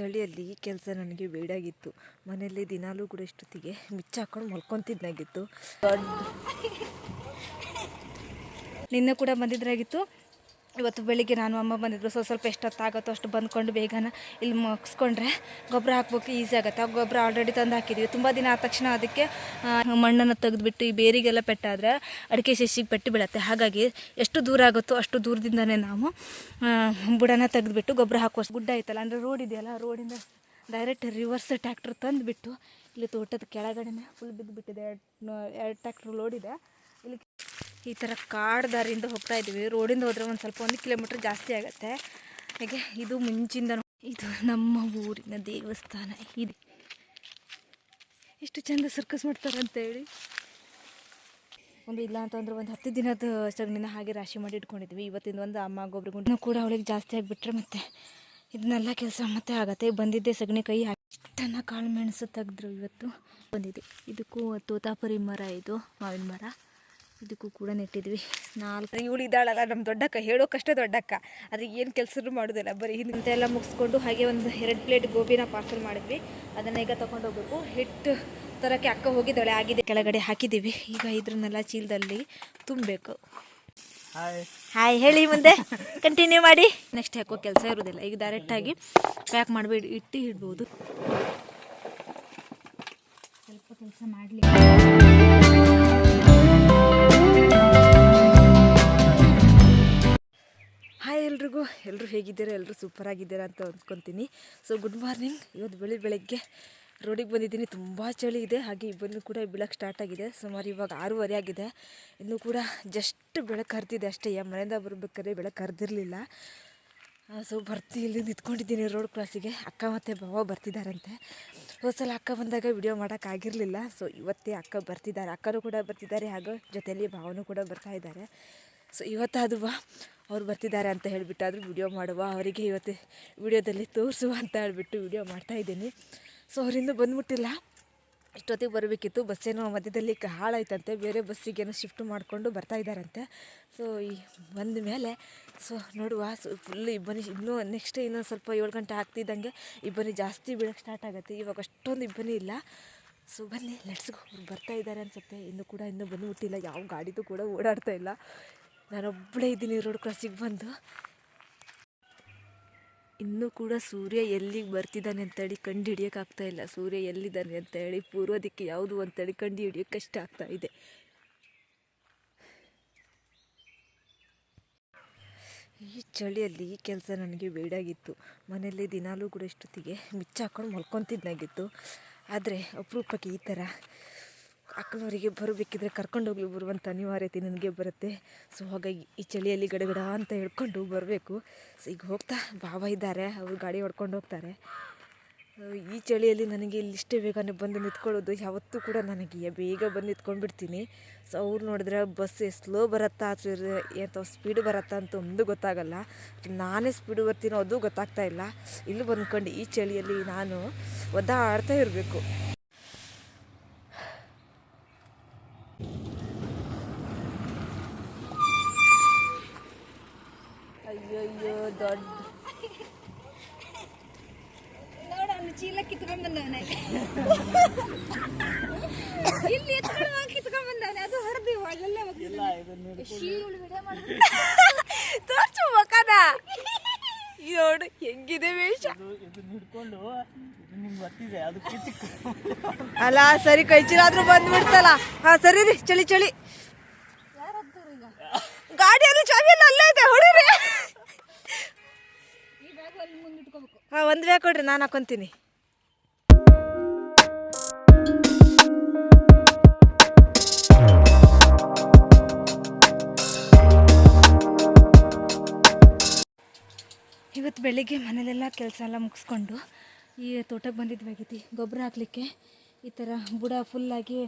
ಚಳಿಯಲ್ಲಿ ಈ ಕೆಲಸ ನನಗೆ ಬೇಡಾಗಿತ್ತು. ಮನೆಯಲ್ಲಿ ದಿನಾಲೂ ಕೂಡ ಇಷ್ಟೊತ್ತಿಗೆ ಮಿಚ್ಚ ಹಾಕೊಂಡು ಮಲ್ಕೊತಿದ್ನಾಗಿತ್ತು ನಿನ್ನೆ ಕೂಡ ಬಂದಿದ್ರಾಗಿತ್ತು? ಇವತ್ತು ಬೆಳಿಗ್ಗೆ ನಾನು ಅಮ್ಮ ಬಂದಿದ್ರು. ಸ್ವಲ್ಪ ಸ್ವಲ್ಪ ಎಷ್ಟೊತ್ತಾಗುತ್ತೋ ಅಷ್ಟು ಬಂದ್ಕೊಂಡು ಬೇಗನ ಇಲ್ಲಿ ಮುಗಿಸ್ಕೊಂಡ್ರೆ ಗೊಬ್ಬರ ಹಾಕ್ಬೇಕು, ಈಸಿ ಆಗುತ್ತೆ. ಆ ಗೊಬ್ಬರ ಆಲ್ರೆಡಿ ತಂದು ಹಾಕಿದ್ದೀವಿ ತುಂಬ ದಿನ ಆದ ತಕ್ಷಣ ಅದಕ್ಕೆ ಮಣ್ಣನ್ನು ತೆಗೆದುಬಿಟ್ಟು ಈ ಬೇರಿಗೆಲ್ಲ ಪೆಟ್ಟಾದರೆ ಅಡಿಕೆ ಶಶಿಗೆ ಪೆಟ್ಟು ಬೀಳುತ್ತೆ. ಹಾಗಾಗಿ ಎಷ್ಟು ದೂರ ಆಗುತ್ತೋ ಅಷ್ಟು ದೂರದಿಂದನೇ ನಾವು ಬುಡನ ತೆಗೆದುಬಿಟ್ಟು ಗೊಬ್ಬರ ಹಾಕುವ ಗುಡ್ಡ ಐತಲ್ಲ, ಅಂದರೆ ರೋಡ್ ಇದೆಯಲ್ಲ ರೋಡಿಂದ ಡೈರೆಕ್ಟ್ ರಿವರ್ಸ್ ಟ್ಯಾಕ್ಟ್ರ್ ತಂದುಬಿಟ್ಟು ಇಲ್ಲಿ ತೋಟದ ಕೆಳಗಡೆನೆ ಫುಲ್ ಬಿದ್ದುಬಿಟ್ಟಿದೆ ಎರಡು ಎರಡು ಟ್ಯಾಕ್ಟ್ರ್ ಲೋಡ್ ಇದೆ. ಇಲ್ಲಿ ಈ ಥರ ಕಾಡು ದಾರಿಯಿಂದ ಹೋಗ್ತಾ ಇದ್ದೀವಿ. ರೋಡಿಂದ ಹೋದರೆ ಒಂದು ಸ್ವಲ್ಪ ಒಂದು ಕಿಲೋಮೀಟ್ರ್ ಜಾಸ್ತಿ ಆಗುತ್ತೆ. ಹಾಗೆ ಇದು ಮುಂಚಿಂದ ಇದು ನಮ್ಮ ಊರಿನ ದೇವಸ್ಥಾನ ಇದೆ. ಎಷ್ಟು ಚಂದ ಸರ್ಕಸ್ ಮಾಡ್ತಾರೆ ಅಂತೇಳಿ ಒಂದು ಇಲ್ಲ ಅಂತಂದ್ರೆ ಒಂದು ಹತ್ತು ದಿನದ ಸಗಣಿನ ಹಾಗೆ ರಾಶಿ ಮಾಡಿ ಇಟ್ಕೊಂಡಿದ್ವಿ. ಇವತ್ತಿಂದ ಒಂದು ಅಮ್ಮ ಗೊಬ್ಬರಿ ಗುಂಡಿನ ಕೂಡ ಅವಳಿಗೆ ಜಾಸ್ತಿ ಆಗಿಬಿಟ್ರೆ ಮತ್ತೆ ಇದನ್ನೆಲ್ಲ ಕೆಲಸ ಮತ್ತೆ ಆಗತ್ತೆ. ಬಂದಿದ್ದೆ ಸಗಣಿ ಕೈ ಹಾಕಿ ಕಾಳು ಮೆಣಸು ತೆಗೆದ್ರು ಇವತ್ತು. ಬಂದಿದೆ. ಇದಕ್ಕೂ ತೋತಾಪುರಿ ಮರ ಇದು, ಮಾವಿನ ಮರ. ಇದಕ್ಕೂ ಕೂಡ ನೆಟ್ಟಿದ್ವಿ. ನಾಲ್ಕು ಇವಳು ಇದ್ದಾಳಲ್ಲ ನಮ್ಮ ದೊಡ್ಡಕ್ಕ. ಹೇಳೋಕಷ್ಟೇ ದೊಡ್ಡಕ್ಕ. ಆದರೆ ಏನು ಕೆಲಸನೂ ಮಾಡೋದಿಲ್ಲ. ಬರೀ ಹಿಂದೆ ಅಂತ ಎಲ್ಲ ಮುಗಿಸ್ಕೊಂಡು ಹಾಗೆ ಒಂದು ಎರಡು ಪ್ಲೇಟ್ ಗೋಬಿನ ಪಾರ್ಸಲ್ ಮಾಡಿದ್ವಿ. ಅದನ್ನು ಈಗ ತಗೊಂಡು ಹೋಗ್ಬೇಕು ಹಿಟ್ಟು ತರಕ್ಕೆ ಅಕ್ಕ ಹೋಗಿದ್ದಾಳೆ. ಆಗಿದೆ. ಕೆಳಗಡೆ ಹಾಕಿದ್ದೀವಿ. ಈಗ ಇದ್ರನ್ನೆಲ್ಲ ಚೀಲದಲ್ಲಿ ತುಂಬಬೇಕು. ಹಾಯ್ ಹೇಳಿ ಮುಂದೆ. ಕಂಟಿನ್ಯೂ ಮಾಡಿ. ನೆಕ್ಸ್ಟ್ ಹಾಕೋ ಕೆಲಸ ಇರೋದಿಲ್ಲ. ಈಗ ಡೈರೆಕ್ಟಾಗಿ ಪ್ಯಾಕ್ ಮಾಡಿಬಿಡಿ ಇಟ್ಟು ಇಡ್ಬೋದು. ಸ್ವಲ್ಪ ಕೆಲಸ ಮಾಡಲಿ ಎಲ್ರಿಗೂ ಎಲ್ಲರೂ ಹೇಗಿದ್ದೀರಾ ಎಲ್ಲರೂ ಸೂಪರ್ ಆಗಿದ್ದೀರಾ ಅಂತ ಅಂದ್ಕೊತೀನಿ. ಸೊ ಗುಡ್ ಮಾರ್ನಿಂಗ್ ಇವತ್ತು ಬೆಳಿ ಬೆಳಗ್ಗೆ ರೋಡಿಗೆ ಬಂದಿದ್ದೀನಿ. ತುಂಬ ಚಳಿ ಇದೆ. ಹಾಗೆ ಇಬ್ಬರು ಕೂಡ ಬೀಳಕ್ಕೆ ಸ್ಟಾರ್ಟ್ ಆಗಿದೆ. ಸುಮಾರು ಇವಾಗ ಆರೂವರೆ ಆಗಿದೆ. ಇನ್ನೂ ಕೂಡ ಜಸ್ಟ್ ಬೆಳಕು ಹರಿದಿದೆ ಅಷ್ಟೇ. ಮನೆಯಿಂದ ಬರಬೇಕಾದ್ರೆ ಬೆಳಕು ಹರಿದಿರಲಿಲ್ಲ. ಸೊ ಬರ್ತಿ, ಇಲ್ಲಿ ನಿಂತ್ಕೊಂಡಿದ್ದೀನಿ ರೋಡ್ ಕ್ರಾಸಿಗೆ ಅಕ್ಕ ಮತ್ತು ಬಾವ ಬರ್ತಿದ್ದಾರಂತೆ ಸಲ ಅಕ್ಕ ಬಂದಾಗ ವಿಡಿಯೋ ಮಾಡೋಕ್ಕಾಗಿರಲಿಲ್ಲ ಸೊ ಇವತ್ತೇ ಅಕ್ಕ ಬರ್ತಿದ್ದಾರೆ. ಅಕ್ಕನೂ ಕೂಡ ಬರ್ತಿದ್ದಾರೆ. ಹಾಗೂ ಜೊತೆಯಲ್ಲಿ ಭಾವನೂ ಕೂಡ ಬರ್ತಾ ಇದ್ದಾರೆ. ಸೊ ಇವತ್ತಾದು ಅವ್ರು ಬರ್ತಿದ್ದಾರೆ ಅಂತ ಹೇಳಿಬಿಟ್ಟಾದರೂ ವಿಡಿಯೋ ಮಾಡುವ, ಅವರಿಗೆ ಇವತ್ತು ವಿಡಿಯೋದಲ್ಲಿ ತೋರಿಸುವ ಅಂತ ಹೇಳಿಬಿಟ್ಟು ವಿಡಿಯೋ ಮಾಡ್ತಾಯಿದ್ದೀನಿ ಸೊ ಅವರಿಂದ ಬಂದ್ಬಿಟ್ಟಿಲ್ಲ. ಇಷ್ಟೊತ್ತಿಗೆ ಬರಬೇಕಿತ್ತು. ಬಸ್ಸೇನೋ ಮಧ್ಯದಲ್ಲಿ ಹಾಳಾಯ್ತಂತೆ ಬೇರೆ ಬಸ್ಸಿಗೇನೋ ಶಿಫ್ಟ್ ಮಾಡಿಕೊಂಡು ಬರ್ತಾ ಇದ್ದಾರಂತೆ. ಸೊ, ಈ ಬಂದ ಮೇಲೆ, ಸೊ, ನೋಡುವ, ಸೊ ಫುಲ್ ಇಬ್ಬನಿ ಇನ್ನೂ ನೆಕ್ಸ್ಟ್ ಇನ್ನೊಂದು ಸ್ವಲ್ಪ ಏಳು ಗಂಟೆ ಆಗ್ತಿದ್ದಂಗೆ ಇಬ್ಬನಿ ಜಾಸ್ತಿ ಬೀಳಕ್ಕೆ ಸ್ಟಾರ್ಟ್ ಆಗುತ್ತೆ. ಇವಾಗ ಅಷ್ಟೊಂದು ಇಬ್ಬನಿ ಇಲ್ಲ. ಸೊ, ಬನ್ನಿ ಲೆಟ್ಸ್ಗೋ ಬರ್ತಾಯಿದ್ದಾರೆ ಅನ್ಸುತ್ತೆ. ಇನ್ನೂ ಕೂಡ ಇನ್ನೂ ಬಂದುಬಿಟ್ಟಿಲ್ಲ. ಯಾವ ಗಾಡಿದು ಕೂಡ ಓಡಾಡ್ತಾ ಇಲ್ಲ. ನಾನೊಬ್ಬಳೇ ಇದ್ದೀನಿ ರೋಡ್ ಕ್ರಾಸಿಗೆ ಬಂದು. ಇನ್ನೂ ಕೂಡ ಸೂರ್ಯ ಎಲ್ಲಿಗೆ ಬರ್ತಿದ್ದಾನೆ ಅಂತೇಳಿ ಕಂಡು ಹಿಡಿಯೋಕ್ಕಾಗ್ತಾ ಇಲ್ಲ. ಸೂರ್ಯ ಎಲ್ಲಿದ್ದಾನೆ ಅಂತೇಳಿ ಪೂರ್ವ ದಿಕ್ಕಿ ಯಾವುದು ಅಂತೇಳಿ ಕಂಡು ಹಿಡಿಯೋಕ್ಕೆ ಕಷ್ಟ ಆಗ್ತಾ ಇದೆ. ಈ ಚಳಿಯಲ್ಲಿ ಈ ಕೆಲಸ ನನಗೆ ಬೇಡಾಗಿತ್ತು. ಮನೆಯಲ್ಲಿ ದಿನಾಲೂ ಕೂಡ ಇಷ್ಟೊತ್ತಿಗೆ ಮಿಚ್ಚ ಹಾಕೊಂಡು ಮಲ್ಕೊತಿದ್ನಾಗಿತ್ತು. ಆದರೆ ಅಪರೂಪಕ್ಕೆ ಈ ಥರ ಅಕ್ಕನವರಿಗೆ ಬರಬೇಕಿದ್ರೆ ಕರ್ಕೊಂಡೋಗ್ಲಿ ಬರುವಂಥ ಅನಿವಾರ್ಯತೆ ನನಗೆ ಬರುತ್ತೆ. ಸೊ ಹಾಗಾಗಿ ಈ ಚಳಿಯಲ್ಲಿ ಗಡಗಡ ಅಂತ ಹೇಳ್ಕೊಂಡು ಬರಬೇಕು. ಸೊ ಈಗ ಹೋಗ್ತಾ ಭಾವ ಇದ್ದಾರೆ, ಅವರು ಗಾಡಿ ಹೊಡ್ಕೊಂಡು ಹೋಗ್ತಾರೆ. ಈ ಚಳಿಯಲ್ಲಿ ನನಗೆ ಇಲ್ಲಿ ಇಷ್ಟೇ ಬೇಗನೆ ಬಂದು ನಿಂತ್ಕೊಳ್ಳೋದು, ಯಾವತ್ತೂ ಕೂಡ ನನಗೆ ಬೇಗ ಬಂದು ನಿಂತ್ಕೊಂಡು ಬಿಡ್ತೀನಿ ಸೊ ಅವ್ರು ನೋಡಿದ್ರೆ ಬಸ್ ಸ್ಲೋ ಬರುತ್ತಾ ಅಥವಾ ಸ್ಪೀಡ್ ಬರುತ್ತಾ ಅಂತ ಒಂದು ಗೊತ್ತಾಗಲ್ಲ. ನಾನೇ ಸ್ಪೀಡ್ ಬರ್ತೀನೋ ಅದು ಗೊತ್ತಾಗ್ತಾ ಇಲ್ಲ. ಇಲ್ಲಿ ಬಂದ್ಕೊಂಡು ಈ ಚಳಿಯಲ್ಲಿ ನಾನು ಒದ್ದಾಡ್ತಾ ಇರಬೇಕು. ಸರಿ ಕೈ ಚೀಲಾದ್ರೂ ಬಂದ್ಬಿಡ್ತಲ್ಲ. ಹಾ, ಸರಿ ರೀ, ಚಳಿ ಚಳಿ. ಗಾಡಿಯಲ್ಲಿ ಚಾವಿ ಎಲ್ಲ ಅಲ್ಲೇ ಇದೆ, ಹೊಡಿರಿ. ಹಾ, ಒಂದ್ ಬ್ಯಾಗ್ ಕೊಡ್ರಿ, ನಾನು ಹಾಕೊಂತೀನಿ. ಇವತ್ತು ಬೆಳಿಗ್ಗೆ ಮನೇಲೆಲ್ಲ ಕೆಲಸ ಎಲ್ಲ ಮುಗಿಸ್ಕೊಂಡು ಈ ತೋಟಕ್ಕೆ ಬಂದಿದ್ವಾಗೈತಿ ಗೊಬ್ಬರ ಹಾಕ್ಲಿಕ್ಕೆ. ಈ ಥರ ಬುಡ ಫುಲ್ಲಾಗಿ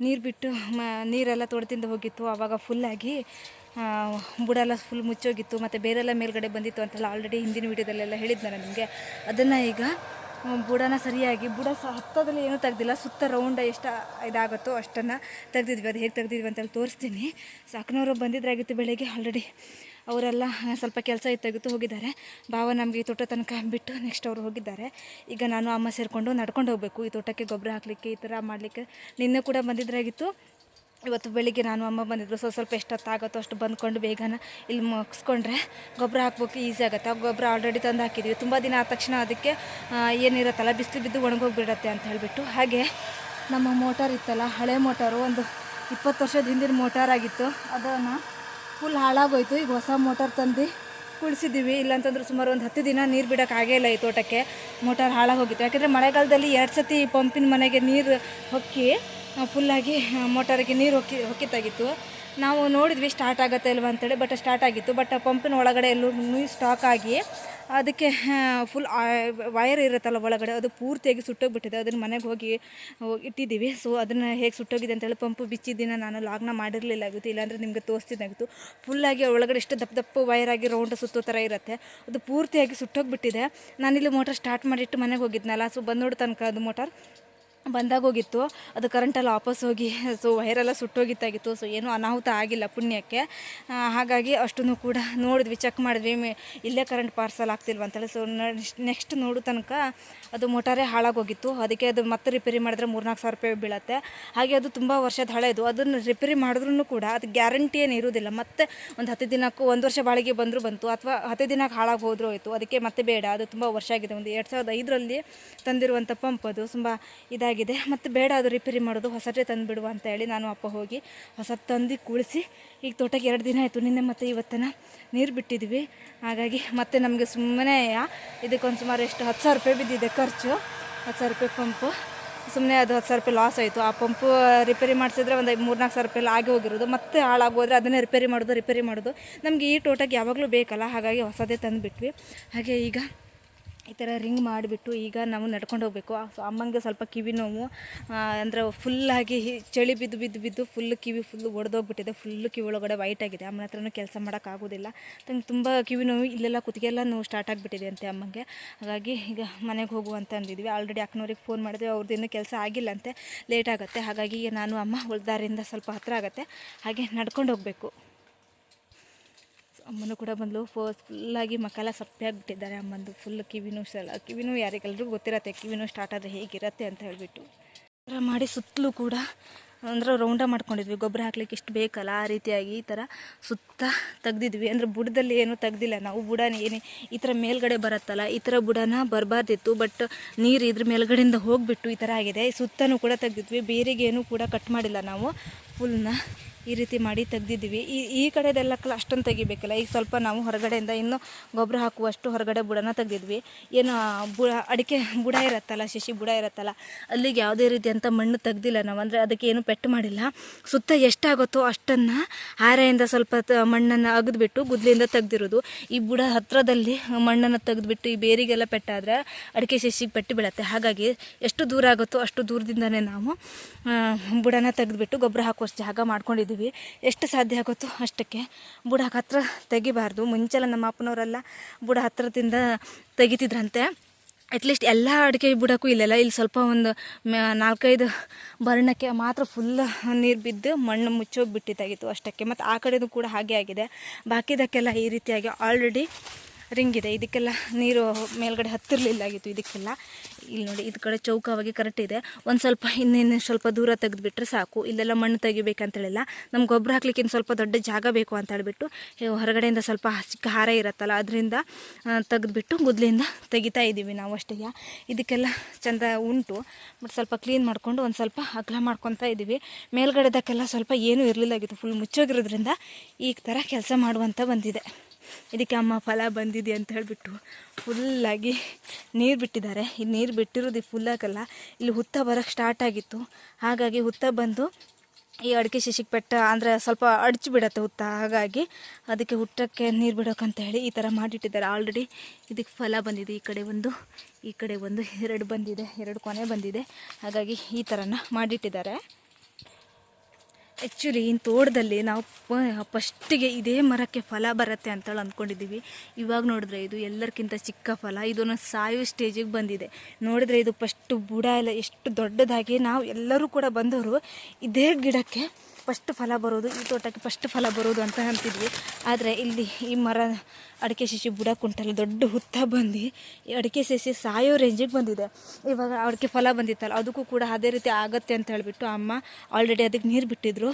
ನೀರು ಬಿಟ್ಟು ಮ, ನೀರೆಲ್ಲ ತೋಟದಿಂದ ಹೋಗಿತ್ತು. ಆವಾಗ ಫುಲ್ಲಾಗಿ ಬುಡ ಎಲ್ಲ ಫುಲ್ ಮುಚ್ಚೋಗಿತ್ತು. ಮತ್ತು ಬೇರೆಲ್ಲ ಮೇಲ್ಗಡೆ ಬಂದಿತ್ತು ಅಂತೆಲ್ಲ ಆಲ್ರೆಡಿ ಹಿಂದಿನ ವೀಡಿಯೋದಲ್ಲೆಲ್ಲ ಹೇಳಿದ್ದೆ ನಾನು ನಿಮಗೆ. ಅದನ್ನು ಈಗ ಬುಡನ ಸರಿಯಾಗಿ, ಬುಡ ಸಹ ಹತ್ತದಲ್ಲಿ ಏನೂ ತೆಗ್ದಿಲ್ಲ. ಸುತ್ತ ರೌಂಡ ಎಷ್ಟು ಇದಾಗುತ್ತೋ ಅಷ್ಟನ್ನು ತೆಗ್ದಿದ್ವಿ. ಅದು ಹೇಗೆ ತೆಗ್ದಿದ್ವಿ ಅಂತೇಳಿ ತೋರಿಸ್ತೀನಿ. ಸಾಕನವರು ಬಂದಿದ್ರಾಗಿತ್ತು ಬೆಳಗ್ಗೆ ಆಲ್ರೆಡಿ ಅವರೆಲ್ಲ ಸ್ವಲ್ಪ ಕೆಲಸ ಇತ್ತಾಗಿತ್ತು ಹೋಗಿದ್ದಾರೆ. ಭಾವ ನಮಗೆ ಈ ತೋಟ ತನಕ ಬಿಟ್ಟು ನೆಕ್ಸ್ಟ್ ಅವರು ಹೋಗಿದ್ದಾರೆ. ಈಗ ನಾನು, ಅಮ್ಮ ಸೇರಿಕೊಂಡು ನಡ್ಕೊಂಡು ಹೋಗಬೇಕು. ಈ ತೋಟಕ್ಕೆ ಗೊಬ್ಬರ ಹಾಕಲಿಕ್ಕೆ, ಈ ಥರ ಮಾಡಲಿಕ್ಕೆ. ನಿನ್ನೆ ಕೂಡ ಬಂದಿದ್ರಾಗಿತ್ತು. ಇವತ್ತು ಬೆಳಿಗ್ಗೆ ನಾನು, ಅಮ್ಮ ಬಂದಿದ್ದರು ಸ್ವಲ್ಪ ಸ್ವಲ್ಪ ಎಷ್ಟೊತ್ತಾಗುತ್ತೋ ಅಷ್ಟು ಬಂದ್ಕೊಂಡು ಬೇಗನ ಇಲ್ಲಿ ಮುಗಿಸ್ಕೊಂಡ್ರೆ ಗೊಬ್ಬರ ಹಾಕ್ಬೇಕು, ಈಸಿ ಆಗುತ್ತೆ. ಗೊಬ್ಬರ ಆಲ್ರೆಡಿ ತಂದು ಹಾಕಿದ್ವಿ. ತುಂಬ ದಿನ ಆದ ತಕ್ಷಣ ಅದಕ್ಕೆ ಏನಿರುತ್ತಲ್ಲ, ಬಿಸಿಲು ಬಿದ್ದು ಒಣಗೋಗಿಬಿಡತ್ತೆ ಅಂತ ಹೇಳಿಬಿಟ್ಟು. ಹಾಗೆ ನಮ್ಮ ಮೋಟಾರ್ ಇತ್ತಲ್ಲ, ಹಳೆ ಮೋಟಾರು, ಒಂದು ಇಪ್ಪತ್ತು ವರ್ಷದ ಹಿಂದಿನ ಮೋಟಾರ್ ಆಗಿತ್ತು. ಅದನ್ನು ಫುಲ್ ಹಾಳಾಗೋಯ್ತು. ಈಗ ಹೊಸ ಮೋಟಾರ್ ತಂದು ಕುಳಿಸಿದ್ದೀವಿ. ಇಲ್ಲಾಂತಂದ್ರೆ ಸುಮಾರು ಒಂದು ಹತ್ತು ದಿನ ನೀರು ಬಿಡೋಕ್ಕಾಗೇ ಇಲ್ಲ ಈ ತೋಟಕ್ಕೆ. ಮೋಟಾರ್ ಹಾಳಾಗೋಗಿತ್ತು. ಯಾಕಂದರೆ ಮಳೆಗಾಲದಲ್ಲಿ ಎರಡು ಸತಿ ಪಂಪಿನ ಮನೆಗೆ ನೀರು ಹೊಕ್ಕಿ ಫುಲ್ಲಾಗಿ ಮೋಟಾರಿಗೆ ನೀರು ಹೊಕ್ಕಿ ಹೊಕ್ಕಿತ್ತಾಗಿತ್ತು ನಾವು ನೋಡಿದ್ವಿ ಸ್ಟಾರ್ಟ್ ಆಗುತ್ತೆ ಇಲ್ವಾ ಅಂತೇಳಿ ಬಟ್ ಸ್ಟಾರ್ಟ್ ಆಗಿತ್ತು. ಬಟ್ ಪಂಪಿನ ಒಳಗಡೆ ಎಲ್ಲೂ ಸ್ಟಾಕ್ ಆಗಿ, ಅದಕ್ಕೆ ಫುಲ್ ವೈರ್ ಇರುತ್ತಲ್ಲ ಒಳಗಡೆ, ಅದು ಪೂರ್ತಿಯಾಗಿ ಸುಟ್ಟೋಗ್ಬಿಟ್ಟಿದೆ. ಅದನ್ನು ಮನೆಗೆ ಹೋಗಿ ಇಟ್ಟಿದ್ದೀವಿ. ಸೊ ಅದನ್ನು ಹೇಗೆ ಸುಟ್ಟೋಗಿದೆ ಅಂತೇಳಿ ಪಂಪ್ ಬಿಚ್ಚಿದ್ದಿನ ನಾನು ಲಾಗ್ನ ಮಾಡಿರಲಿಲ್ಲ ಆಗುತ್ತೆ. ಇಲ್ಲಾಂದರೆ ನಿಮಗೆ ತೋರಿಸ್ತಿದ್ದಾಗಿತ್ತು ಫುಲ್ಲಾಗಿ ಒಳಗಡೆ ಇಷ್ಟು ದಪ್ಪ ದಪ್ಪ ವೈರ್ ಆಗಿ ರೌಂಡ್ ಸುತ್ತೋ ಥರ ಇರುತ್ತೆ. ಅದು ಪೂರ್ತಿಯಾಗಿ ಸುಟ್ಟೋಗಿಬಿಟ್ಟಿದೆ. ನಾನಿಲ್ಲಿ ಮೋಟರ್ ಸ್ಟಾರ್ಟ್ ಮಾಡಿಟ್ಟು ಮನೆಗೆ ಹೋಗಿದ್ನಲ್ಲ ಸೊ ಬಂದು ನೋಡು ತನಕ ಅದು ಮೋಟಾರ್ ಬಂದಾಗ ಹೋಗಿತ್ತು. ಅದು ಕರೆಂಟೆಲ್ಲ ವಾಪಸ್ ಹೋಗಿ ಸೊ ವೈರೆಲ್ಲ ಸುಟ್ಟೋಗಿತ್ತಾಗಿತ್ತು ಸೊ ಏನೂ ಅನಾಹುತ ಆಗಿಲ್ಲ ಪುಣ್ಯಕ್ಕೆ. ಹಾಗಾಗಿ ಅಷ್ಟನ್ನು ಕೂಡ ನೋಡಿದ್ವಿ ಚೆಕ್ ಮಾಡಿದ್ವಿ. ಇಲ್ಲೇ ಕರೆಂಟ್ ಪಾರ್ಸಲ್ ಆಗ್ತಿಲ್ವ ಅಂತೇಳಿ. ಸೊ ನೆಕ್ಸ್ಟ್ ನೋಡೋ ತನಕ ಅದು ಮೋಟಾರೇ ಹಾಳಾಗೋಗಿತ್ತು. ಅದಕ್ಕೆ ಅದು ಮತ್ತೆ ರಿಪೇರಿ ಮಾಡಿದ್ರೆ ಮೂರ್ನಾಲ್ಕು ಸಾವಿರ ರೂಪಾಯಿ ಬೀಳತ್ತೆ. ಹಾಗೆ ಅದು ತುಂಬ ವರ್ಷದ ಹಳೆಯದು ಅದನ್ನು ರಿಪೇರಿ ಮಾಡಿದ್ರೂ ಕೂಡ ಅದು ಗ್ಯಾರಂಟಿ ಏನು ಇರೋದಿಲ್ಲ. ಮತ್ತೆ ಒಂದು ಹತ್ತು ದಿನಕ್ಕೂ, ಒಂದು ವರ್ಷ ಬಾಳಿಗೆ ಬಂದರೂ ಬಂತು. ಅಥವಾ ಹತ್ತು ದಿನಕ್ಕೆ ಹಾಳಾಗಿ ಹೋದರೂ ಹೋಯಿತು. ಅದಕ್ಕೆ ಮತ್ತೆ ಬೇಡ. ಅದು ತುಂಬ ವರ್ಷ ಆಗಿದೆ. ಒಂದು ಎರಡು ಸಾವಿರದ ಐದರಲ್ಲಿ ತಂದಿರುವಂಥ ಪಂಪ್ ಅದು. ತುಂಬ ಇದಾಗಿದೆ ಮತ್ತು ಬೇಡ, ಅದು ರಿಪೇರಿ ಮಾಡೋದು, ಹೊಸದೇ ತಂದು ಬಿಡುವ ಅಂತ ಹೇಳಿ ನಾನು ಅಪ್ಪ ಹೋಗಿ ಹೊಸದು ತಂದು ಕುಳಿಸಿ, ಈಗ ತೋಟಕ್ಕೆ ಎರಡು ದಿನ ಆಯಿತು. ನಿನ್ನೆ ಮತ್ತು ಇವತ್ತನ ನೀರು ಬಿಟ್ಟಿದ್ವಿ. ಹಾಗಾಗಿ ಮತ್ತೆ ನಮಗೆ ಸುಮ್ಮನೆ ಇದಕ್ಕೊಂದು ಸುಮಾರು ಎಷ್ಟು, ಹತ್ತು ಸಾವಿರ ರೂಪಾಯಿ ಬಿದ್ದಿದೆ ಖರ್ಚು. ಹತ್ತು ಸಾವಿರ ರೂಪಾಯಿ ಪಂಪು. ಸುಮ್ಮನೆ ಅದು ಹತ್ತು ಸಾವಿರ ರೂಪಾಯಿ ಲಾಸ್ ಆಯಿತು. ಆ ಪಂಪು ರಿಪೇರಿ ಮಾಡಿಸಿದ್ರೆ ಒಂದು ಮೂರ್ನಾಲ್ಕು ಸಾವಿರ ರೂಪಾಯಿ ಆಗಿ ಹೋಗಿರೋದು. ಮತ್ತೆ ಹಾಳಾಗೋದ್ರೆ ಅದನ್ನೇ ರಿಪೇರಿ ಮಾಡೋದು ರಿಪೇರಿ ಮಾಡೋದು. ನಮಗೆ ಈ ತೋಟಕ್ಕೆ ಯಾವಾಗಲೂ ಬೇಕಲ್ಲ, ಹಾಗಾಗಿ ಹೊಸದೇ ತಂದುಬಿಟ್ವಿ. ಹಾಗೆ ಈಗ ಈ ಥರ ರಿಂಗ್ ಮಾಡಿಬಿಟ್ಟು ಈಗ ನಾವು ನಡ್ಕೊಂಡು ಹೋಗಬೇಕು. ಸೊ ಅಮ್ಮಂಗೆ ಸ್ವಲ್ಪ ಕಿವಿ ನೋವು ಅಂದರೆ ಫುಲ್ಲಾಗಿ ಚಳಿ ಬಿದ್ದು ಬಿದ್ದು ಬಿದ್ದು ಫುಲ್ ಕಿವಿ ಫುಲ್ ಒಡೆದೋಗ್ಬಿಟ್ಟಿದೆ. ಫುಲ್ಲು ಕಿವಿ ಒಳಗಡೆ ವೈಟ್ ಆಗಿದೆ. ಅಮ್ಮನ ಹತ್ರನೂ ಕೆಲಸ ಮಾಡೋಕ್ಕಾಗೋದಿಲ್ಲ ತಂಗೆ ತುಂಬ ಕಿವಿ ನೋವು, ಇಲ್ಲೆಲ್ಲ ಕುತ್ತಿಗೆಲ್ಲ ನೋವು ಸ್ಟಾರ್ಟ್ ಆಗಿಬಿಟ್ಟಿದೆ ಅಂತೆ ಅಮ್ಮಂಗೆ. ಹಾಗಾಗಿ ಈಗ ಮನೆಗೆ ಹೋಗು ಅಂತ ಅಂದಿದ್ವಿ. ಆಲ್ರೆಡಿ ಅಕ್ಕನವ್ರಿಗೆ ಫೋನ್ ಮಾಡಿದ್ವಿ. ಅವ್ರದ್ದು ಕೆಲಸ ಕೆಲಸ ಆಗಿಲ್ಲಂತೆ ಲೇಟ್ ಆಗುತ್ತೆ. ಹಾಗಾಗಿ ನಾನು ಅಮ್ಮ ಹೊಲ್ದಾರಿಂದ ಸ್ವಲ್ಪ ಹತ್ತಿರ ಆಗುತ್ತೆ. ಹಾಗೆ ನಡ್ಕೊಂಡು ಹೋಗಬೇಕು. ಅಮ್ಮನೂ ಕೂಡ ಬಂದಳು ಫೋಸ್ ಫುಲ್ಲಾಗಿ ಮಕ್ಕಳ ಸಪ್ಪೆ ಆಗಿಬಿಟ್ಟಿದ್ದಾರೆ ಅಮ್ಮಂದು. ಫುಲ್ ಕಿವಿನೂ ಸಲ, ಕಿವಿನೂ ಯಾರಿಗೆಲ್ರಿಗೂ ಗೊತ್ತಿರತ್ತೆ, ಕಿವಿನೂ ಸ್ಟಾರ್ಟ್ ಆದರೆ ಹೇಗಿರತ್ತೆ ಅಂತ ಹೇಳಿಬಿಟ್ಟು. ಥರ ಮಾಡಿ ಸುತ್ತಲೂ ಕೂಡ, ಅಂದ್ರೆ ರೌಂಡ ಮಾಡ್ಕೊಂಡಿದ್ವಿ. ಗೊಬ್ಬರ ಹಾಕ್ಲಿಕ್ಕೆ ಇಷ್ಟು ಬೇಕಲ್ಲ, ಆ ರೀತಿಯಾಗಿ ಈ ಥರ ಸುತ್ತ ತೆಗ್ದಿದ್ವಿ. ಅಂದರೆ ಬುಡದಲ್ಲಿ ಏನೂ ತೆಗ್ದಿಲ್ಲ. ನಾವು ಬುಡನ ಏನೇ, ಈ ಥರ ಮೇಲ್ಗಡೆ ಬರುತ್ತಲ್ಲ, ಈ ಥರ ಬುಡನ ಬರಬಾರ್ದಿತ್ತು. ಬಟ್ ನೀರು ಇದ್ರ ಮೇಲ್ಗಡೆಯಿಂದ ಹೋಗಿಬಿಟ್ಟು ಈ ಥರ ಆಗಿದೆ. ಸುತ್ತನೂ ಕೂಡ ತೆಗ್ದಿದ್ವಿ. ಬೇರೆಗೇನು ಕೂಡ ಕಟ್ ಮಾಡಿಲ್ಲ ನಾವು. ಫುಲ್ನ ಈ ರೀತಿ ಮಾಡಿ ತೆಗ್ದಿದ್ದೀವಿ. ಈ ಈ ಕಡೆದೆಲ್ಲ ಅಷ್ಟೊಂದು ತೆಗಿಬೇಕಲ್ಲ. ಈಗ ಸ್ವಲ್ಪ ನಾವು ಹೊರಗಡೆಯಿಂದ ಇನ್ನೂ ಗೊಬ್ಬರ ಹಾಕುವಷ್ಟು ಹೊರಗಡೆ ಬುಡನ ತೆಗೆದಿದ್ವಿ. ಏನು ಬುಡ ಅಡಿಕೆ ಬುಡ ಇರುತ್ತಲ್ಲ, ಶಶಿ ಬುಡ ಇರುತ್ತಲ್ಲ, ಅಲ್ಲಿಗೆ ಯಾವುದೇ ರೀತಿಯಂಥ ಮಣ್ಣು ತೆಗ್ದಿಲ್ಲ ನಾವು. ಅಂದರೆ ಅದಕ್ಕೆ ಏನು ಪೆಟ್ಟು ಮಾಡಿಲ್ಲ. ಸುತ್ತ ಎಷ್ಟಾಗುತ್ತೋ ಅಷ್ಟನ್ನು ಹಾರೆಯಿಂದ ಸ್ವಲ್ಪ ಮಣ್ಣನ್ನು ಅಗದ್ಬಿಟ್ಟು ಗುದ್ಲಿಂದ ತೆಗ್ದಿರೋದು. ಈ ಬುಡ ಹತ್ರದಲ್ಲಿ ಮಣ್ಣನ್ನು ತೆಗೆದುಬಿಟ್ಟು ಈ ಬೇರಿಗೆಲ್ಲ ಪೆಟ್ಟಾದರೆ ಅಡಿಕೆ ಶಶಿಗೆ ಪೆಟ್ಟು ಬೀಳತ್ತೆ. ಹಾಗಾಗಿ ಎಷ್ಟು ದೂರ ಆಗುತ್ತೋ ಅಷ್ಟು ದೂರದಿಂದನೇ ನಾವು ಬುಡನ ತೆಗೆದುಬಿಟ್ಟು ಗೊಬ್ಬರ ಹಾಕುವಷ್ಟು ಜಾಗ ಮಾಡ್ಕೊಂಡಿದ್ದೀವಿ. ಎಷ್ಟು ಸಾಧ್ಯ ಆಗುತ್ತೋ ಅಷ್ಟಕ್ಕೆ ಬುಡ ಹತ್ರ ತೆಗಿಬಾರ್ದು. ಮುಂಚೆಲ್ಲ ನಮ್ಮ ಅಪ್ಪನವರೆಲ್ಲ ಬುಡ ಹತ್ರದಿಂದ ತೆಗಿತಿದ್ರಂತೆ. ಅಟ್ಲೀಸ್ಟ್ ಎಲ್ಲ ಅಡಿಕೆ ಬುಡಕ್ಕೂ ಇಲ್ಲೆಲ್ಲ. ಇಲ್ಲಿ ಸ್ವಲ್ಪ ಒಂದು ನಾಲ್ಕೈದು ಬರ್ಣಕ್ಕೆ ಮಾತ್ರ ಫುಲ್ ನೀರು ಬಿದ್ದು ಮಣ್ಣು ಮುಚ್ಚೋಗಿ ಬಿಟ್ಟಿದ್ದಾಗಿತ್ತು ಅಷ್ಟಕ್ಕೆ. ಮತ್ತು ಆ ಕಡೆನೂ ಕೂಡ ಹಾಗೆ ಆಗಿದೆ. ಬಾಕಿದಕ್ಕೆಲ್ಲ ಈ ರೀತಿಯಾಗಿ ಆಲ್ರೆಡಿ ರಿಂಗ್ ಇದೆ. ಇದಕ್ಕೆಲ್ಲ ನೀರು ಮೇಲ್ಗಡೆ ಹತ್ತಿರಲಿಲ್ಲ ಆಗಿತ್ತು. ಇದಕ್ಕೆಲ್ಲ ಇಲ್ಲಿ ನೋಡಿ, ಇದು ಕಡೆ ಚೌಕವಾಗಿ ಕರೆಕ್ಟ್ ಇದೆ. ಒಂದು ಸ್ವಲ್ಪ ಇನ್ನೇನು ಸ್ವಲ್ಪ ದೂರ ತೆಗೆದುಬಿಟ್ರೆ ಸಾಕು. ಇಲ್ಲೆಲ್ಲ ಮಣ್ಣು ತೆಗಿಬೇಕಂತೇಳಿಲ್ಲ. ನಮ್ಗೆ ಗೊಬ್ಬರ ಹಾಕ್ಲಿಕ್ಕೆ ಸ್ವಲ್ಪ ದೊಡ್ಡ ಜಾಗ ಬೇಕು ಅಂತ ಹೇಳ್ಬಿಟ್ಟು ಹೊರಗಡೆಯಿಂದ ಸ್ವಲ್ಪ ಚಿಕ್ಕ ಹಾರ ಇರುತ್ತಲ್ಲ, ಅದರಿಂದ ತೆಗೆದುಬಿಟ್ಟು ಗುದ್ಲಿಂದ ತೆಗಿತಾ ಇದ್ದೀವಿ ನಾವು ಅಷ್ಟೇ. ಇದಕ್ಕೆಲ್ಲ ಚಂದ ಉಂಟು. ಬಟ್ ಸ್ವಲ್ಪ ಕ್ಲೀನ್ ಮಾಡಿಕೊಂಡು ಒಂದು ಸ್ವಲ್ಪ ಅಗಲ ಮಾಡ್ಕೊತಾ ಇದ್ದೀವಿ ಮೇಲ್ಗಡೆದಕ್ಕೆಲ್ಲ ಸ್ವಲ್ಪ ಏನೂ ಇರಲಿಲ್ಲಾಗಿತ್ತು ಫುಲ್ ಮುಚ್ಚೋಗಿರೋದ್ರಿಂದ ಈ ಥರ ಕೆಲಸ ಮಾಡುವಂಥ ಬಂದಿದೆ. ಇದಕ್ಕೆ ಅಮ್ಮ ಫಲ ಬಂದಿದೆ ಅಂತ ಹೇಳಿಬಿಟ್ಟು ಫುಲ್ಲಾಗಿ ನೀರು ಬಿಟ್ಟಿದ್ದಾರೆ. ಈ ನೀರು ಬಿಟ್ಟಿರೋದು ಫುಲ್ಲಾಗಲ್ಲ ಇಲ್ಲಿ ಹುತ್ತ ಬರೋಕ್ಕೆ ಸ್ಟಾರ್ಟ್ ಆಗಿತ್ತು. ಹಾಗಾಗಿ ಹುತ್ತ ಬಂದು ಈ ಅಡಿಕೆ ಶಿಶಿಗೆ ಪೆಟ್ಟ ಅಂದರೆ ಸ್ವಲ್ಪ ಅಡಚಿ ಬಿಡತ್ತೆ ಹುತ್ತ. ಹಾಗಾಗಿ ಅದಕ್ಕೆ ಹುಟ್ಟಕ್ಕೆ ನೀರು ಬಿಡೋಕ್ಕಂತ ಹೇಳಿ ಈ ಥರ ಮಾಡಿಟ್ಟಿದ್ದಾರೆ. ಆಲ್ರೆಡಿ ಇದಕ್ಕೆ ಫಲ ಬಂದಿದೆ. ಈ ಕಡೆ ಒಂದು, ಈ ಕಡೆ ಒಂದು, ಎರಡು ಬಂದಿದೆ. ಎರಡು ಕೊನೆ ಬಂದಿದೆ. ಹಾಗಾಗಿ ಈ ಥರನ ಮಾಡಿಟ್ಟಿದ್ದಾರೆ. ಆ್ಯಕ್ಚುಲಿ ಇನ್ನು ತೋಟದಲ್ಲಿ ನಾವು ಫಸ್ಟಿಗೆ ಇದೇ ಮರಕ್ಕೆ ಫಲ ಬರುತ್ತೆ ಅಂತೇಳಿ ಅಂದ್ಕೊಂಡಿದ್ದೀವಿ. ಇವಾಗ ನೋಡಿದ್ರೆ ಇದು ಎಲ್ಲರಿಗಿಂತ ಚಿಕ್ಕ ಫಲ ಇದನ್ನು ಸಾಯೋ ಸ್ಟೇಜಿಗೆ ಬಂದಿದೆ. ನೋಡಿದ್ರೆ ಇದು ಫಸ್ಟು ಬುಡ ಎಲ್ಲ ಎಷ್ಟು ದೊಡ್ಡದಾಗಿ ನಾವು ಎಲ್ಲರೂ ಕೂಡ ಬಂದವರು ಇದೇ ಗಿಡಕ್ಕೆ ಫಸ್ಟ್ ಫಲ ಬರೋದು, ಈ ತೋಟಕ್ಕೆ ಫಸ್ಟ್ ಫಲ ಬರೋದು ಅಂತ ಅಂತಿದ್ವಿ. ಆದರೆ ಇಲ್ಲಿ ಈ ಮರ, ಅಡಿಕೆ ಸಸಿ ಬುಡ ಕುಂಟಲ್ಲ ದೊಡ್ಡ ಹುತ್ತ ಬಂದು, ಈ ಅಡಿಕೆ ಸಸಿ ಸಾಯೋ ರೇಂಜಿಗೆ ಬಂದಿದೆ. ಇವಾಗ ಅಡಿಕೆ ಫಲ ಬಂದಿತ್ತಲ್ಲ, ಅದಕ್ಕೂ ಕೂಡ ಅದೇ ರೀತಿ ಆಗತ್ತೆ ಅಂತ ಹೇಳಿಬಿಟ್ಟು ಅಮ್ಮ ಆಲ್ರೆಡಿ ಅದಕ್ಕೆ ನೀರು ಬಿಟ್ಟಿದ್ರು.